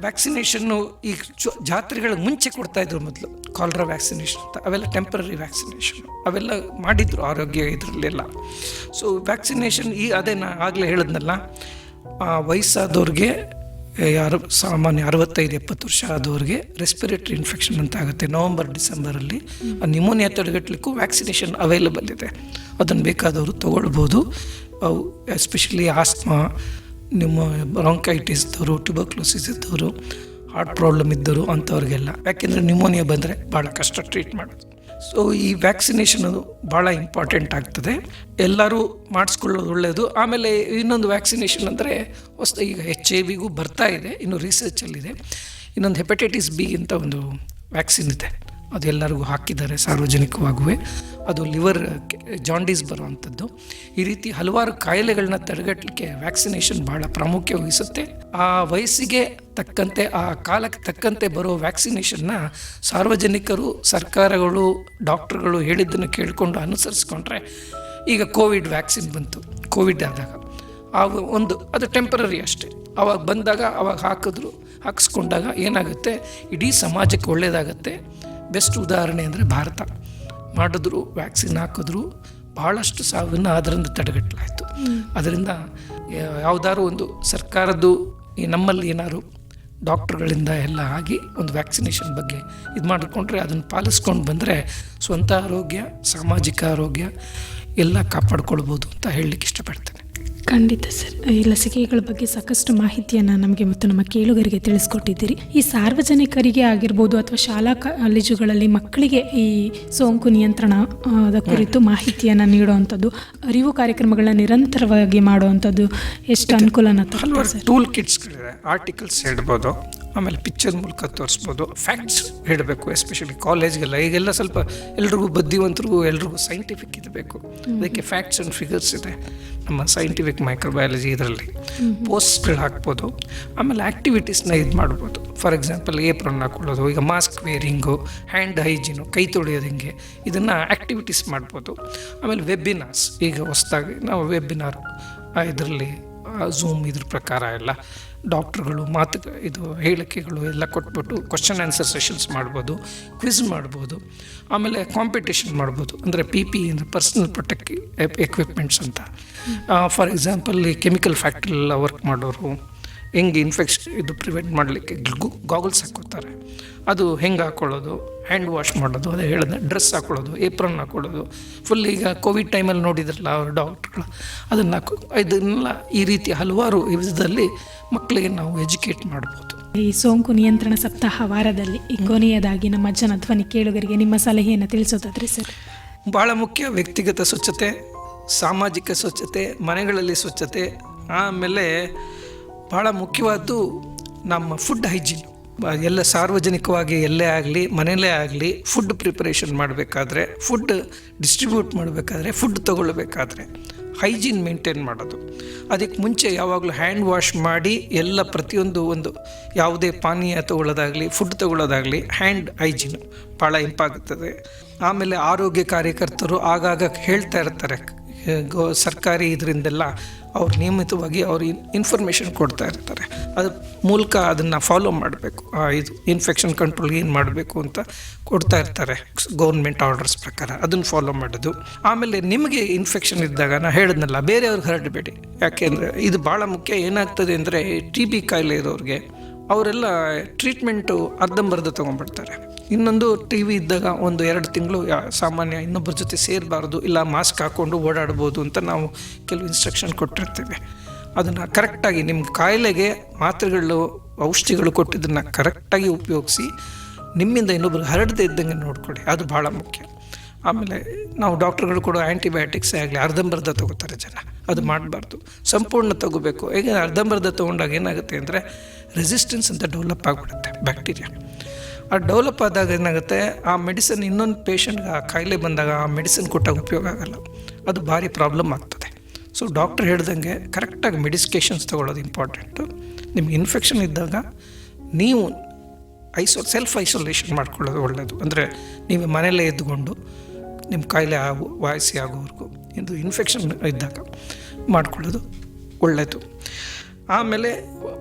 ವ್ಯಾಕ್ಸಿನೇಷನ್ನು ಈ ಜಾತ್ರೆಗಳಿಗೆ ಜಾತ್ರೆಗಳ ಮುಂಚೆ ಕೊಡ್ತಾ ಇದ್ರು ಮೊದಲು ಕಾಲ್ರಾ ವ್ಯಾಕ್ಸಿನೇಷನ್ ಅಂತ. ಅವೆಲ್ಲ ಟೆಂಪ್ರರಿ ವ್ಯಾಕ್ಸಿನೇಷನ್ ಅವೆಲ್ಲ ಮಾಡಿದ್ರು ಆರೋಗ್ಯ ಇದರಲ್ಲೆಲ್ಲ. ಸೊ ವ್ಯಾಕ್ಸಿನೇಷನ್ ಈ ಅದೇ ನಾ ಆಗಲೇ ಹೇಳಿದ್ನಲ್ಲ ಆ ವಯಸ್ಸಾದವ್ರಿಗೆ ಯಾರು ಸಾಮಾನ್ಯ ಅರವತ್ತೈದು, ಎಪ್ಪತ್ತು ವರ್ಷ ಆದವ್ರಿಗೆ ರೆಸ್ಪಿರೇಟರಿ ಇನ್ಫೆಕ್ಷನ್ ಅಂತ ಆಗುತ್ತೆ ನವಂಬರ್ ಡಿಸೆಂಬರಲ್ಲಿ ಆ ನಿಮೋನಿಯಾ ತಡೆಗಟ್ಟಲಿಕ್ಕೂ ವ್ಯಾಕ್ಸಿನೇಷನ್ ಅವೈಲಬಲ್ ಇದೆ. ಅದನ್ನು ಬೇಕಾದವರು ತಗೊಳ್ಬೋದು. ಅವು ಎಸ್ಪೆಷಲಿ ಆಸ್ಮಾ ನಿಮ್ಮ ಬ್ರಾಂಕೈಟಿಸ್ ಇದ್ದವರು ಟ್ಯೂಬರ್ಕ್ಲೋಸಿಸ್ ಇದ್ದವರು ಹಾರ್ಟ್ ಪ್ರಾಬ್ಲಮ್ ಇದ್ದರು ಅಂಥವ್ರಿಗೆಲ್ಲ. ಯಾಕೆಂದರೆ ನ್ಯೂಮೋನಿಯಾ ಬಂದರೆ ಭಾಳ ಕಷ್ಟ ಟ್ರೀಟ್ ಮಾಡೋದು. ಸೊ ಈ ವ್ಯಾಕ್ಸಿನೇಷನ್ ಅದು ಭಾಳ ಇಂಪಾರ್ಟೆಂಟ್ ಆಗ್ತದೆ. ಎಲ್ಲರೂ ಮಾಡಿಸ್ಕೊಳ್ಳೋದು ಒಳ್ಳೆಯದು ಆಮೇಲೆ ಇನ್ನೊಂದು ವ್ಯಾಕ್ಸಿನೇಷನ್ ಅಂದರೆ ಹೊಸ ಈಗ ಎಚ್ ಐ ವಿಗೂ ಬರ್ತಾ ಇದೆ. ಇನ್ನು ರಿಸರ್ಚಲ್ಲಿದೆ ಇನ್ನೊಂದು ಹೆಪಟೈಟಿಸ್ ಬಿ ಅಂತ ಒಂದು ವ್ಯಾಕ್ಸಿನ್ ಇದೆ. ಅದು ಎಲ್ಲರಿಗೂ ಹಾಕಿದ್ದಾರೆ ಸಾರ್ವಜನಿಕವಾಗುವೆ. ಅದು ಲಿವರ್ ಜಾಂಡೀಸ್ ಬರುವಂಥದ್ದು. ಈ ರೀತಿ ಹಲವಾರು ಕಾಯಿಲೆಗಳನ್ನ ತಡೆಗಟ್ಟಲಿಕ್ಕೆ ವ್ಯಾಕ್ಸಿನೇಷನ್ ಬಹಳ ಪ್ರಾಮುಖ್ಯ ವಹಿಸುತ್ತೆ. ಆ ವಯಸ್ಸಿಗೆ ತಕ್ಕಂತೆ, ಆ ಕಾಲಕ್ಕೆ ತಕ್ಕಂತೆ ಬರೋ ವ್ಯಾಕ್ಸಿನೇಷನ್ನ ಸಾರ್ವಜನಿಕರು, ಸರ್ಕಾರಗಳು, ಡಾಕ್ಟರ್ಗಳು ಹೇಳಿದ್ದನ್ನು ಕೇಳಿಕೊಂಡು ಅನುಸರಿಸ್ಕೊಂಡ್ರೆ ಈಗ ಕೋವಿಡ್ ವ್ಯಾಕ್ಸಿನ್ ಬಂತು. ಕೋವಿಡ್ ಆದಾಗ. ಆ ಒಂದು, ಅದು ಟೆಂಪ್ರರಿ ಅಷ್ಟೇ. ಅವಾಗ ಬಂದಾಗ, ಅವಾಗ ಹಾಕಿದ್ರು, ಹಾಕಿಸ್ಕೊಂಡಾಗ ಏನಾಗುತ್ತೆ? ಇಡೀ ಸಮಾಜಕ್ಕೆ ಒಳ್ಳೆಯದಾಗತ್ತೆ ಬೆಸ್ಟ್ ಉದಾಹರಣೆ ಅಂದರೆ ಭಾರತ. ಮಾಡಿದ್ರು, ವ್ಯಾಕ್ಸಿನ್ ಹಾಕಿದ್ರು ಭಾಳಷ್ಟು ಸಾವಿನ ಅದರಿಂದ ತಡೆಗಟ್ಟಲಾಯಿತು. ಅದರಿಂದ ಯಾವುದಾದ್ರು ಒಂದು ಸರ್ಕಾರದ್ದು ಈ ನಮ್ಮಲ್ಲಿ ಏನಾದ್ರು ಡಾಕ್ಟ್ರುಗಳಿಂದ ಎಲ್ಲ ಆಗಿ ಒಂದು ವ್ಯಾಕ್ಸಿನೇಷನ್ ಬಗ್ಗೆ ಇದು ಮಾಡಿಕೊಂಡ್ರೆ ಅದನ್ನು ಪಾಲಿಸ್ಕೊಂಡು ಬಂದರೆ ಸ್ವಂತ ಆರೋಗ್ಯ, ಸಾಮಾಜಿಕ ಆರೋಗ್ಯ ಎಲ್ಲ ಕಾಪಾಡ್ಕೊಳ್ಬೋದು ಅಂತ ಹೇಳಲಿಕ್ಕೆ ಇಷ್ಟಪಡ್ತೇನೆ. ಖಂಡಿತ ಸರ್. ಈ ಲಸಿಕೆಗಳ ಬಗ್ಗೆ ಸಾಕಷ್ಟು ಮಾಹಿತಿಯನ್ನು ನಮಗೆ ಮತ್ತು ನಮ್ಮ ಕೇಳುಗರಿಗೆ ತಿಳಿಸ್ಕೊಟ್ಟಿದ್ದೀರಿ. ಈ ಸಾರ್ವಜನಿಕರಿಗೆ ಆಗಿರ್ಬೋದು ಅಥವಾ ಶಾಲಾ ಕಾಲೇಜುಗಳಲ್ಲಿ ಮಕ್ಕಳಿಗೆ ಈ ಸೋಂಕು ನಿಯಂತ್ರಣದ ಕುರಿತು ಮಾಹಿತಿಯನ್ನು ನೀಡುವಂಥದ್ದು ಅರಿವು ಕಾರ್ಯಕ್ರಮಗಳನ್ನ ನಿರಂತರವಾಗಿ ಮಾಡುವಂಥದ್ದು ಎಷ್ಟು ಅನುಕೂಲನ ಟೂಲ್ ಕಿಟ್ಸ್ಗಳಿದೆ ಆರ್ಟಿಕಲ್ಸ್ ಹೇಳ್ಬೋದು. ಆಮೇಲೆ ಪಿಕ್ಚರ್ ಮೂಲಕ ತೋರಿಸ್ಬೋದು. ಫ್ಯಾಕ್ಟ್ಸ್ ಹೇಳಬೇಕು ಎಸ್ಪೆಷಲಿ ಕಾಲೇಜ್ಗೆಲ್ಲ ಈಗೆಲ್ಲ ಸ್ವಲ್ಪ ಎಲ್ರಿಗೂ ಬುದ್ಧಿವಂತರಿಗೂ ಎಲ್ರಿಗೂ ಸೈಂಟಿಫಿಕ್ ಇರಬೇಕು. ಅದಕ್ಕೆ ಫ್ಯಾಕ್ಟ್ಸ್ ಆ್ಯಂಡ್ ಫಿಗರ್ಸ್ ಇದೆ. ನಮ್ಮ ಸೈಂಟಿಫಿಕ್ ಮೈಕ್ರೋಬಯಾಲಜಿ ಇದರಲ್ಲಿ. ಪೋಸ್ಟ್ಗಳು ಹಾಕ್ಬೋದು. ಆಮೇಲೆ ಆ್ಯಕ್ಟಿವಿಟೀಸ್ನ ಇದು ಮಾಡ್ಬೋದು. ಫಾರ್ ಎಕ್ಸಾಂಪಲ್ ಏಪ್ರನ್ ಹಾಕೊಳ್ಳೋದು ಈಗ ಮಾಸ್ಕ್ ವೇರಿಂಗು ಹ್ಯಾಂಡ್ ಹೈಜೀನು ಕೈ ತೊಳೆಯೋದು ಹಿಂಗೆ ಇದನ್ನು ಆ್ಯಕ್ಟಿವಿಟೀಸ್ ಮಾಡ್ಬೋದು. ಆಮೇಲೆ ವೆಬ್ಬಿನಾರ್ಸ್ ಈಗ ಹೊಸದಾಗಿ ನಾವು ವೆಬ್ಬಿನಾರ್ ಇದರಲ್ಲಿ ಝೂಮ್ ಇದ್ರ ಪ್ರಕಾರ ಎಲ್ಲ. ಡಾಕ್ಟ್ರುಗಳು ಮಾತು ಇದು ಹೇಳಿಕೆಗಳು ಎಲ್ಲ ಕೊಟ್ಬಿಟ್ಟು ಕ್ವಶನ್ ಆನ್ಸರ್ ಸೆಷನ್ಸ್ ಮಾಡ್ಬೋದು ಕ್ವಿಝ್ ಮಾಡ್ಬೋದು ಆಮೇಲೆ ಕಾಂಪಿಟೇಷನ್ ಮಾಡ್ಬೋದು. ಅಂದರೆ ಪಿ ಪಿ ಅಂದರೆ ಪರ್ಸ್ನಲ್ ಪ್ರೊಟೆಕ್ಟ್ ಎಕ್ವಿಪ್ಮೆಂಟ್ಸ್ ಅಂತ. ಫಾರ್ ಎಕ್ಸಾಂಪಲ್ ಈ ಕೆಮಿಕಲ್ ಫ್ಯಾಕ್ಟ್ರಿಲೆಲ್ಲ ವರ್ಕ್ ಮಾಡೋರು ಹೆಂಗೆ ಇನ್ಫೆಕ್ಷನ್ ಇದು ಪ್ರಿವೆಂಟ್ ಮಾಡಲಿಕ್ಕೆ ಗಾಗಲ್ಸ್ ಹಾಕೋತಾರೆ ಅದು ಹೆಂಗೆ ಹಾಕ್ಕೊಳ್ಳೋದು ಹ್ಯಾಂಡ್ ವಾಶ್ ಮಾಡೋದು ಅದೇ ಹೇಳಿದೆ ಡ್ರೆಸ್ ಹಾಕ್ಕೊಳ್ಳೋದು ಏಪ್ರನ್ ಹಾಕ್ಕೊಳ್ಳೋದು ಫುಲ್ ಈಗ ಕೋವಿಡ್ ಟೈಮಲ್ಲಿ ನೋಡಿದ್ರಲ್ಲ ಅವ್ರ ಡಾಕ್ಟ್ರುಗಳು ಅದನ್ನು ಹಾಕೋ ಇದನ್ನೆಲ್ಲ ಈ ರೀತಿ ಹಲವಾರು ವಿಧದಲ್ಲಿ ಮಕ್ಕಳಿಗೆ ನಾವು ಎಜುಕೇಟ್ ಮಾಡ್ಬೋದು. ಈ ಸೋಂಕು ನಿಯಂತ್ರಣ ಸಪ್ತಾಹ ವಾರದಲ್ಲಿ ಈ ಕೊನೆಯದಾಗಿ ನಮ್ಮ ಜನಧ್ವನಿ ಕೇಳುಗರಿಗೆ ನಿಮ್ಮ ಸಲಹೆಯನ್ನು ತಿಳಿಸೋದಾದ್ರೆ ಸರ್. ಭಾಳ ಮುಖ್ಯ ವ್ಯಕ್ತಿಗತ ಸ್ವಚ್ಛತೆ ಸಾಮಾಜಿಕ ಸ್ವಚ್ಛತೆ ಮನೆಗಳಲ್ಲಿ ಸ್ವಚ್ಛತೆ ಆಮೇಲೆ ಭಾಳ ಮುಖ್ಯವಾದ್ದು ನಮ್ಮ ಫುಡ್ ಹೈಜೀನ್ ಎಲ್ಲ ಸಾರ್ವಜನಿಕವಾಗಿ ಎಲ್ಲೇ ಆಗಲಿ, ಮನೆಯಲ್ಲೇ ಆಗಲಿ ಫುಡ್ ಪ್ರಿಪರೇಷನ್ ಮಾಡಬೇಕಾದ್ರೆ ಫುಡ್ ಡಿಸ್ಟ್ರಿಬ್ಯೂಟ್ ಮಾಡಬೇಕಾದ್ರೆ ಫುಡ್ ತಗೊಳ್ಬೇಕಾದ್ರೆ ಹೈಜೀನ್ ಮೇಂಟೈನ್ ಮಾಡೋದು. ಅದಕ್ಕೆ ಮುಂಚೆ ಯಾವಾಗಲೂ ಹ್ಯಾಂಡ್ ವಾಶ್ ಮಾಡಿ ಎಲ್ಲ ಪ್ರತಿಯೊಂದು ಒಂದು ಯಾವುದೇ ಪಾನೀಯ ತಗೊಳ್ಳೋದಾಗಲಿ ಫುಡ್ ತಗೊಳ್ಳೋದಾಗಲಿ ಹ್ಯಾಂಡ್ ಹೈಜೀನು ಭಾಳ ಇಂಪಾಗುತ್ತದೆ. ಆಮೇಲೆ ಆರೋಗ್ಯ ಕಾರ್ಯಕರ್ತರು ಆಗಾಗ ಹೇಳ್ತಾ ಇರ್ತಾರೆ ಗೋ ಸರ್ಕಾರಿ ಇದರಿಂದೆಲ್ಲ ಅವ್ರು ನಿಯಮಿತವಾಗಿ ಅವ್ರು ಇನ್ಫಾರ್ಮೇಷನ್ ಕೊಡ್ತಾ ಇರ್ತಾರೆ. ಅದ್ರ ಮೂಲಕ ಅದನ್ನು ಫಾಲೋ ಮಾಡಬೇಕು. ಇದು ಇನ್ಫೆಕ್ಷನ್ ಕಂಟ್ರೋಲ್ ಏನು ಮಾಡಬೇಕು ಅಂತ ಕೊಡ್ತಾ ಇರ್ತಾರೆ ಗೌರ್ಮೆಂಟ್ ಆರ್ಡರ್ಸ್ ಪ್ರಕಾರ. ಅದನ್ನು ಫಾಲೋ ಮಾಡೋದು. ಆಮೇಲೆ ನಿಮಗೆ ಇನ್ಫೆಕ್ಷನ್ ಇದ್ದಾಗ ನಾನು ಹೇಳಿದ್ನಲ್ಲ ಬೇರೆಯವ್ರಿಗೆ ಹರಡಬೇಡಿ. ಯಾಕೆಂದರೆ ಇದು ಭಾಳ ಮುಖ್ಯ. ಏನಾಗ್ತದೆ ಅಂದರೆ ಟಿ ಬಿ ಕಾಯಿಲೆ ಇರೋರಿಗೆ ಅವರೆಲ್ಲ ಟ್ರೀಟ್ಮೆಂಟು ಅರ್ಧಂಬರ್ಧ ತೊಗೊಂಡ್ಬಿಡ್ತಾರೆ. ಇನ್ನೊಂದು ಟಿ ವಿ ಇದ್ದಾಗ ಒಂದು ಎರಡು ತಿಂಗಳು ಸಾಮಾನ್ಯ ಇನ್ನೊಬ್ಬರ ಜೊತೆ ಸೇರಬಾರ್ದು, ಇಲ್ಲ ಮಾಸ್ಕ್ ಹಾಕ್ಕೊಂಡು ಓಡಾಡ್ಬೋದು ಅಂತ ನಾವು ಕೆಲವು ಇನ್ಸ್ಟ್ರಕ್ಷನ್ ಕೊಟ್ಟಿರ್ತೀವಿ. ಅದನ್ನು ಕರೆಕ್ಟಾಗಿ ನಿಮ್ಮ ಕಾಯಿಲೆಗೆ ಮಾತ್ರೆಗಳು, ಔಷಧಿಗಳು ಕೊಟ್ಟಿದ್ದನ್ನು ಕರೆಕ್ಟಾಗಿ ಉಪಯೋಗಿಸಿ ನಿಮ್ಮಿಂದ ಇನ್ನೊಬ್ರಿಗೆ ಹರಡದೇ ಇದ್ದಂಗೆ ನೋಡ್ಕೊಳ್ಳಿ, ಅದು ಭಾಳ ಮುಖ್ಯ. ಆಮೇಲೆ ನಾವು ಡಾಕ್ಟ್ರುಗಳು ಕೊಡೋ ಆ್ಯಂಟಿಬಯೋಟಿಕ್ಸೇ ಆಗಲಿ, ಅರ್ಧಂಬರ್ಧ ತಗೋತಾರೆ ಜನ, ಅದು ಮಾಡಬಾರ್ದು. ಸಂಪೂರ್ಣ ತಗೋಬೇಕು. ಹೇಗೆ ಅರ್ಧಂಬರ್ಧ ತೊಗೊಂಡಾಗ ಏನಾಗುತ್ತೆ ಅಂದರೆ ರೆಸಿಸ್ಟೆನ್ಸ್ ಅಂತ ಡೆವಲಪ್ ಆಗಿಬಿಡುತ್ತೆ ಬ್ಯಾಕ್ಟೀರಿಯಾ ಆ ಡೆವಲಪ್ ಆದಾಗ ಏನಾಗುತ್ತೆ? ಆ ಮೆಡಿಸಿನ್ ಇನ್ನೊಂದು ಪೇಷಂಟ್ಗೆ ಆ ಕಾಯಿಲೆ ಬಂದಾಗ ಆ ಮೆಡಿಸಿನ್ ಕೊಟ್ಟಾಗ ಉಪಯೋಗ ಆಗಲ್ಲ. ಅದು ಭಾರಿ ಪ್ರಾಬ್ಲಮ್ ಆಗ್ತದೆ. ಸೊ ಡಾಕ್ಟ್ರ್ ಹೇಳ್ದಂಗೆ ಕರೆಕ್ಟಾಗಿ ಮೆಡಿಸ್ಕೇಷನ್ಸ್ ತೊಗೊಳ್ಳೋದು ಇಂಪಾರ್ಟೆಂಟು ನಿಮ್ಗೆ ಇನ್ಫೆಕ್ಷನ್ ಇದ್ದಾಗ ನೀವು ಐಸೋ ಸೆಲ್ಫ್ ಐಸೋಲೇಷನ್ ಮಾಡ್ಕೊಳ್ಳೋದು ಒಳ್ಳೆಯದು ಅಂದರೆ ನೀವು ಮನೆಯಲ್ಲೇ ಇದ್ದುಕೊಂಡು ನಿಮ್ಮ ಕಾಯಿಲೆ ಆಗು ವಾಯಸಿ ಆಗೋವರೆಗೂ ಇದು ಇನ್ಫೆಕ್ಷನ್ ಇದ್ದಾಗ ಮಾಡ್ಕೊಳ್ಳೋದು ಒಳ್ಳೆಯದು ಆಮೇಲೆ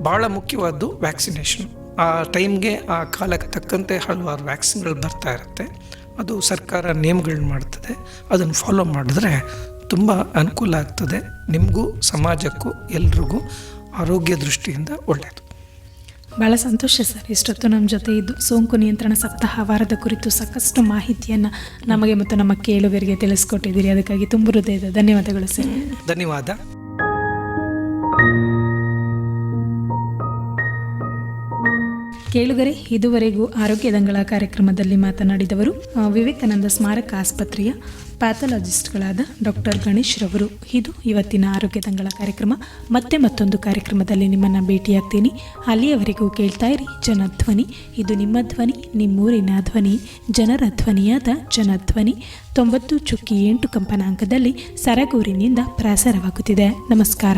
ಭಾಳ ಮುಖ್ಯವಾದ್ದು ವ್ಯಾಕ್ಸಿನೇಷನ್ ಆ ಟೈಮ್ಗೆ ಆ ಕಾಲಕ್ಕೆ ತಕ್ಕಂತೆ ಹಲವಾರು ವ್ಯಾಕ್ಸಿನ್ಗಳು ಬರ್ತಾ ಇರುತ್ತೆ. ಅದು ಸರ್ಕಾರ ನಿಯಮಗಳನ್ನ ಮಾಡ್ತದೆ. ಅದನ್ನು ಫಾಲೋ ಮಾಡಿದ್ರೆ ತುಂಬ ಅನುಕೂಲ ಆಗ್ತದೆ. ನಿಮಗೂ ಸಮಾಜಕ್ಕೂ ಎಲ್ರಿಗೂ ಆರೋಗ್ಯ ದೃಷ್ಟಿಯಿಂದ ಒಳ್ಳೆಯದು ಭಾಳ ಸಂತೋಷ ಸರ್ ಇಷ್ಟೊತ್ತು ನಮ್ಮ ಜೊತೆ ಇದ್ದು. ಸೋಂಕು ನಿಯಂತ್ರಣ ಸಪ್ತಾಹ ವಾರದ ಕುರಿತು ಸಾಕಷ್ಟು ಮಾಹಿತಿಯನ್ನು ನಮಗೆ ಮತ್ತು ನಮ್ಮ ಕೇಳುಗರಿಗೆ ತಿಳಿಸ್ಕೊಟ್ಟಿದ್ದೀರಿ. ಅದಕ್ಕಾಗಿ ತುಂಬ ಹೃದಯದ ಧನ್ಯವಾದಗಳು ಸರ್. ಧನ್ಯವಾದ. ಕೇಳುಗರೆ, ಇದುವರೆಗೂ ಆರೋಗ್ಯ ದಂಗಳ ಕಾರ್ಯಕ್ರಮದಲ್ಲಿ ಮಾತನಾಡಿದವರು ವಿವೇಕಾನಂದ ಸ್ಮಾರಕ ಆಸ್ಪತ್ರೆಯ ಪ್ಯಾಥಾಲಜಿಸ್ಟ್ಗಳಾದ ಡಾಕ್ಟರ್ ಗಣೇಶ್ ರವರು. ಇದು ಇವತ್ತಿನ ಆರೋಗ್ಯ ದಂಗಳ ಕಾರ್ಯಕ್ರಮ. ಮತ್ತೆ ಮತ್ತೊಂದು ಕಾರ್ಯಕ್ರಮದಲ್ಲಿ ನಿಮ್ಮನ್ನು ಭೇಟಿಯಾಗ್ತೀನಿ. ಅಲ್ಲಿಯವರೆಗೂ ಕೇಳ್ತಾ ಇರಿ ಜನಧ್ವನಿ ಇದು ನಿಮ್ಮ ಧ್ವನಿ, ನಿಮ್ಮೂರಿನ ಧ್ವನಿ, ಜನರ ಧ್ವನಿಯಾದ ಜನಧ್ವನಿ ತೊಂಬತ್ತು ಚುಕ್ಕಿ ಎಂಟು ಕಂಪನಾಂಕದಲ್ಲಿ ಸರಗೂರಿನಿಂದ ಪ್ರಸಾರವಾಗುತ್ತಿದೆ. ನಮಸ್ಕಾರ.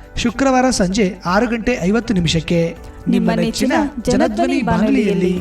ಶುಕ್ರವಾರ ಸಂಜೆ ಆರು ಗಂಟೆ ಐವತ್ತು ನಿಮಿಷಕ್ಕೆ ನಿಮ್ಮ ನೆಚ್ಚಿನ ಜನಧ್ವನಿ ಬಾನುಲಿಯಲ್ಲಿ